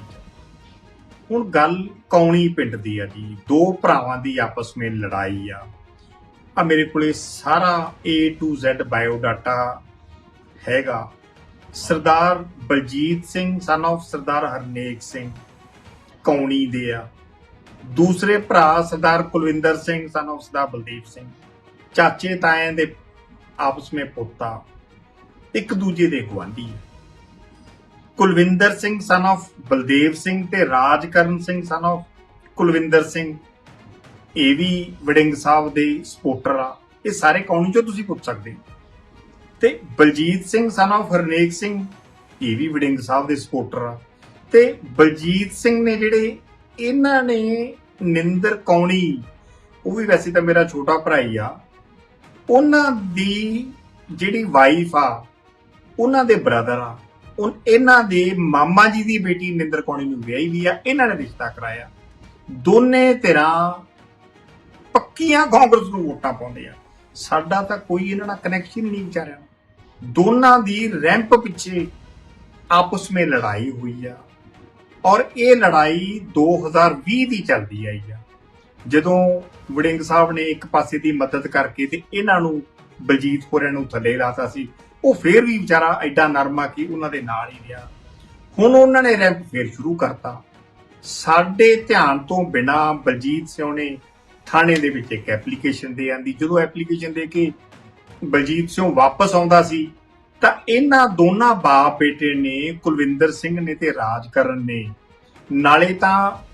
ਹੁਣ ਗੱਲ ਕੌਣੀ ਪਿੰਡ ਦੀ ਆ ਜੀ, ਦੋ ਭਰਾਵਾਂ ਦੀ ਆਪਸ ਵਿੱਚ ਲੜਾਈ ਆ। ਆ ਮੇਰੇ ਕੋਲੇ ਸਾਰਾ A to Z ਬਾਇਓਡਾਟਾ ਹੈਗਾ। ਸਰਦਾਰ ਬਲਜੀਤ ਸਿੰਘ ਸਨ of ਸਰਦਾਰ ਹਰਨੇਕ ਸਿੰਘ ਕੌਣੀ ਦੇ ਆ। ਦੂਸਰੇ ਭਰਾ ਸਰਦਾਰ ਕੁਲਵਿੰਦਰ ਸਿੰਘ ਸਨ of ਸਰਦਾਰ ਬਲਦੀਪ ਸਿੰਘ। ਚਾਚੇ ਤਾਇਆਂ ਦੇ ਆਪਸ ਵਿੱਚ ਪੋਤਾ। ਇੱਕ ਦੂਜੇ ਦੇ ਗਵਾਂਢੀ ਕੁਲਵਿੰਦਰ ਸਿੰਘ ਸਨ ਆਫ ਬਲਦੇਵ ਸਿੰਘ ਤੇ ਰਾਜਕਰਨ ਸਿੰਘ ਸਨ of ਕੁਲਵਿੰਦਰ ਸਿੰਘ ਇਹ ਵੀ ਵੜਿੰਗ ਸਾਹਿਬ ਦੇ ਸਪੋਰਟਰ ਆ। ਇਹ ਸਾਰੇ ਕੌਣੀ ਚੋਂ ਤੁਸੀਂ ਪੁੱਛ ਸਕਦੇ ਹੋ? ਤੇ ਬਲਜੀਤ ਸਿੰਘ ਸਨ of ਹਰਨੇਕ ਸਿੰਘ, ਇਹ ਵੀ ਵੜਿੰਗ ਸਾਹਿਬ ਦੇ ਸਪੋਰਟਰ ਆ। ਤੇ ਬਲਜੀਤ ਸਿੰਘ ਨੇ ਜਿਹੜੇ ਇਹਨਾਂ ਨੇ ਨਿੰਦਰ ਕੌਣੀ, ਉਹ ਵੀ ਵੈਸੇ ਤਾਂ ਮੇਰਾ ਛੋਟਾ ਭਰਾ ਹੀ ਆ। ਉਹਨਾਂ ਦੀ ਜਿਹੜੀ ਵਾਈਫ ਆ, ਉਹਨਾਂ ਦੇ ਬ੍ਰਦਰ ਆ। ਉਹ ਇਹਨਾਂ ਦੇ ਮਾਮਾ ਜੀ ਦੀ ਬੇਟੀ ਨਿੰਦਰ ਕੌਣੀ ਨੂੰ ਵਿਆਹੀ ਵੀ ਆ, ਇਹਨਾਂ ਨੇ ਰਿਸ਼ਤਾ ਕਰਾਇਆ। ਦੋਨੇ ਧਿਰਾਂ ਪੱਕੀਆਂ ਕਾਂਗਰਸ ਨੂੰ ਵੋਟਾਂ ਪਾਉਂਦੇ ਆ। ਸਾਡਾ ਤਾਂ ਕੋਈ ਇਹਨਾਂ ਨਾਲ ਕਨੈਕਸ਼ਨ ਨਹੀਂ ਵਿਚਾਰਿਆ ਦੋਨਾਂ ਦੀ ਰੈਂਪ ਪਿੱਛੇ ਆਪਸ ਵਿੱਚ ਲੜਾਈ ਹੋਈ ਆ। ਔਰ ਇਹ ਲੜਾਈ 2020 ਦੀ ਚੱਲਦੀ ਆਈ ਆ। ਜਦੋਂ ਵੜਿੰਗ ਸਾਹਿਬ ਨੇ ਇੱਕ ਪਾਸੇ ਦੀ ਮਦਦ ਕਰਕੇ ਤੇ ਇਹਨਾਂ ਨੂੰ ਬਲਜੀਤ ਹੋਰਾਂ ਨੂੰ ਥੱਲੇ ਲਾਤਾ ਸੀ, ਉਹ ਫੇਰ ਵੀ ਵਿਚਾਰਾ ਐਡਾ ਨਰਮਾ ਕਿ ਉਹਨਾਂ ਦੇ ਨਾਲ ਹੀ ਰਿਹਾ। ਹੁਣ ਉਹਨਾਂ ਨੇ ਰੈਂਪ ਫੇਰ ਸ਼ੁਰੂ ਕਰਤਾ। ਸਾਡੇ ਧਿਆਨ ਤੋਂ ਬਿਨਾ ਬਲਜੀਤ ਸਿੰਘ ਨੇ ਥਾਣੇ ਦੇ ਵਿੱਚ ਇੱਕ ਐਪਲੀਕੇਸ਼ਨ ਦੇ ਆਂਦੀ। ਜਦੋਂ ਐਪਲੀਕੇਸ਼ਨ ਦੇ ਕੇ ਬਲਜੀਤ ਸਿੰਘ ਵਾਪਸ ਆਉਂਦਾ ਸੀ, ਤਾਂ ਇਹਨਾਂ ਦੋਨਾਂ ਬਾਪ ਬੇਟੇ ਨੇ ਕੁਲਵਿੰਦਰ ਸਿੰਘ ਨੇ ਤੇ ਰਾਜ ਕਰਨ ਨੇ। ਨਾਲੇ ਤਾਂ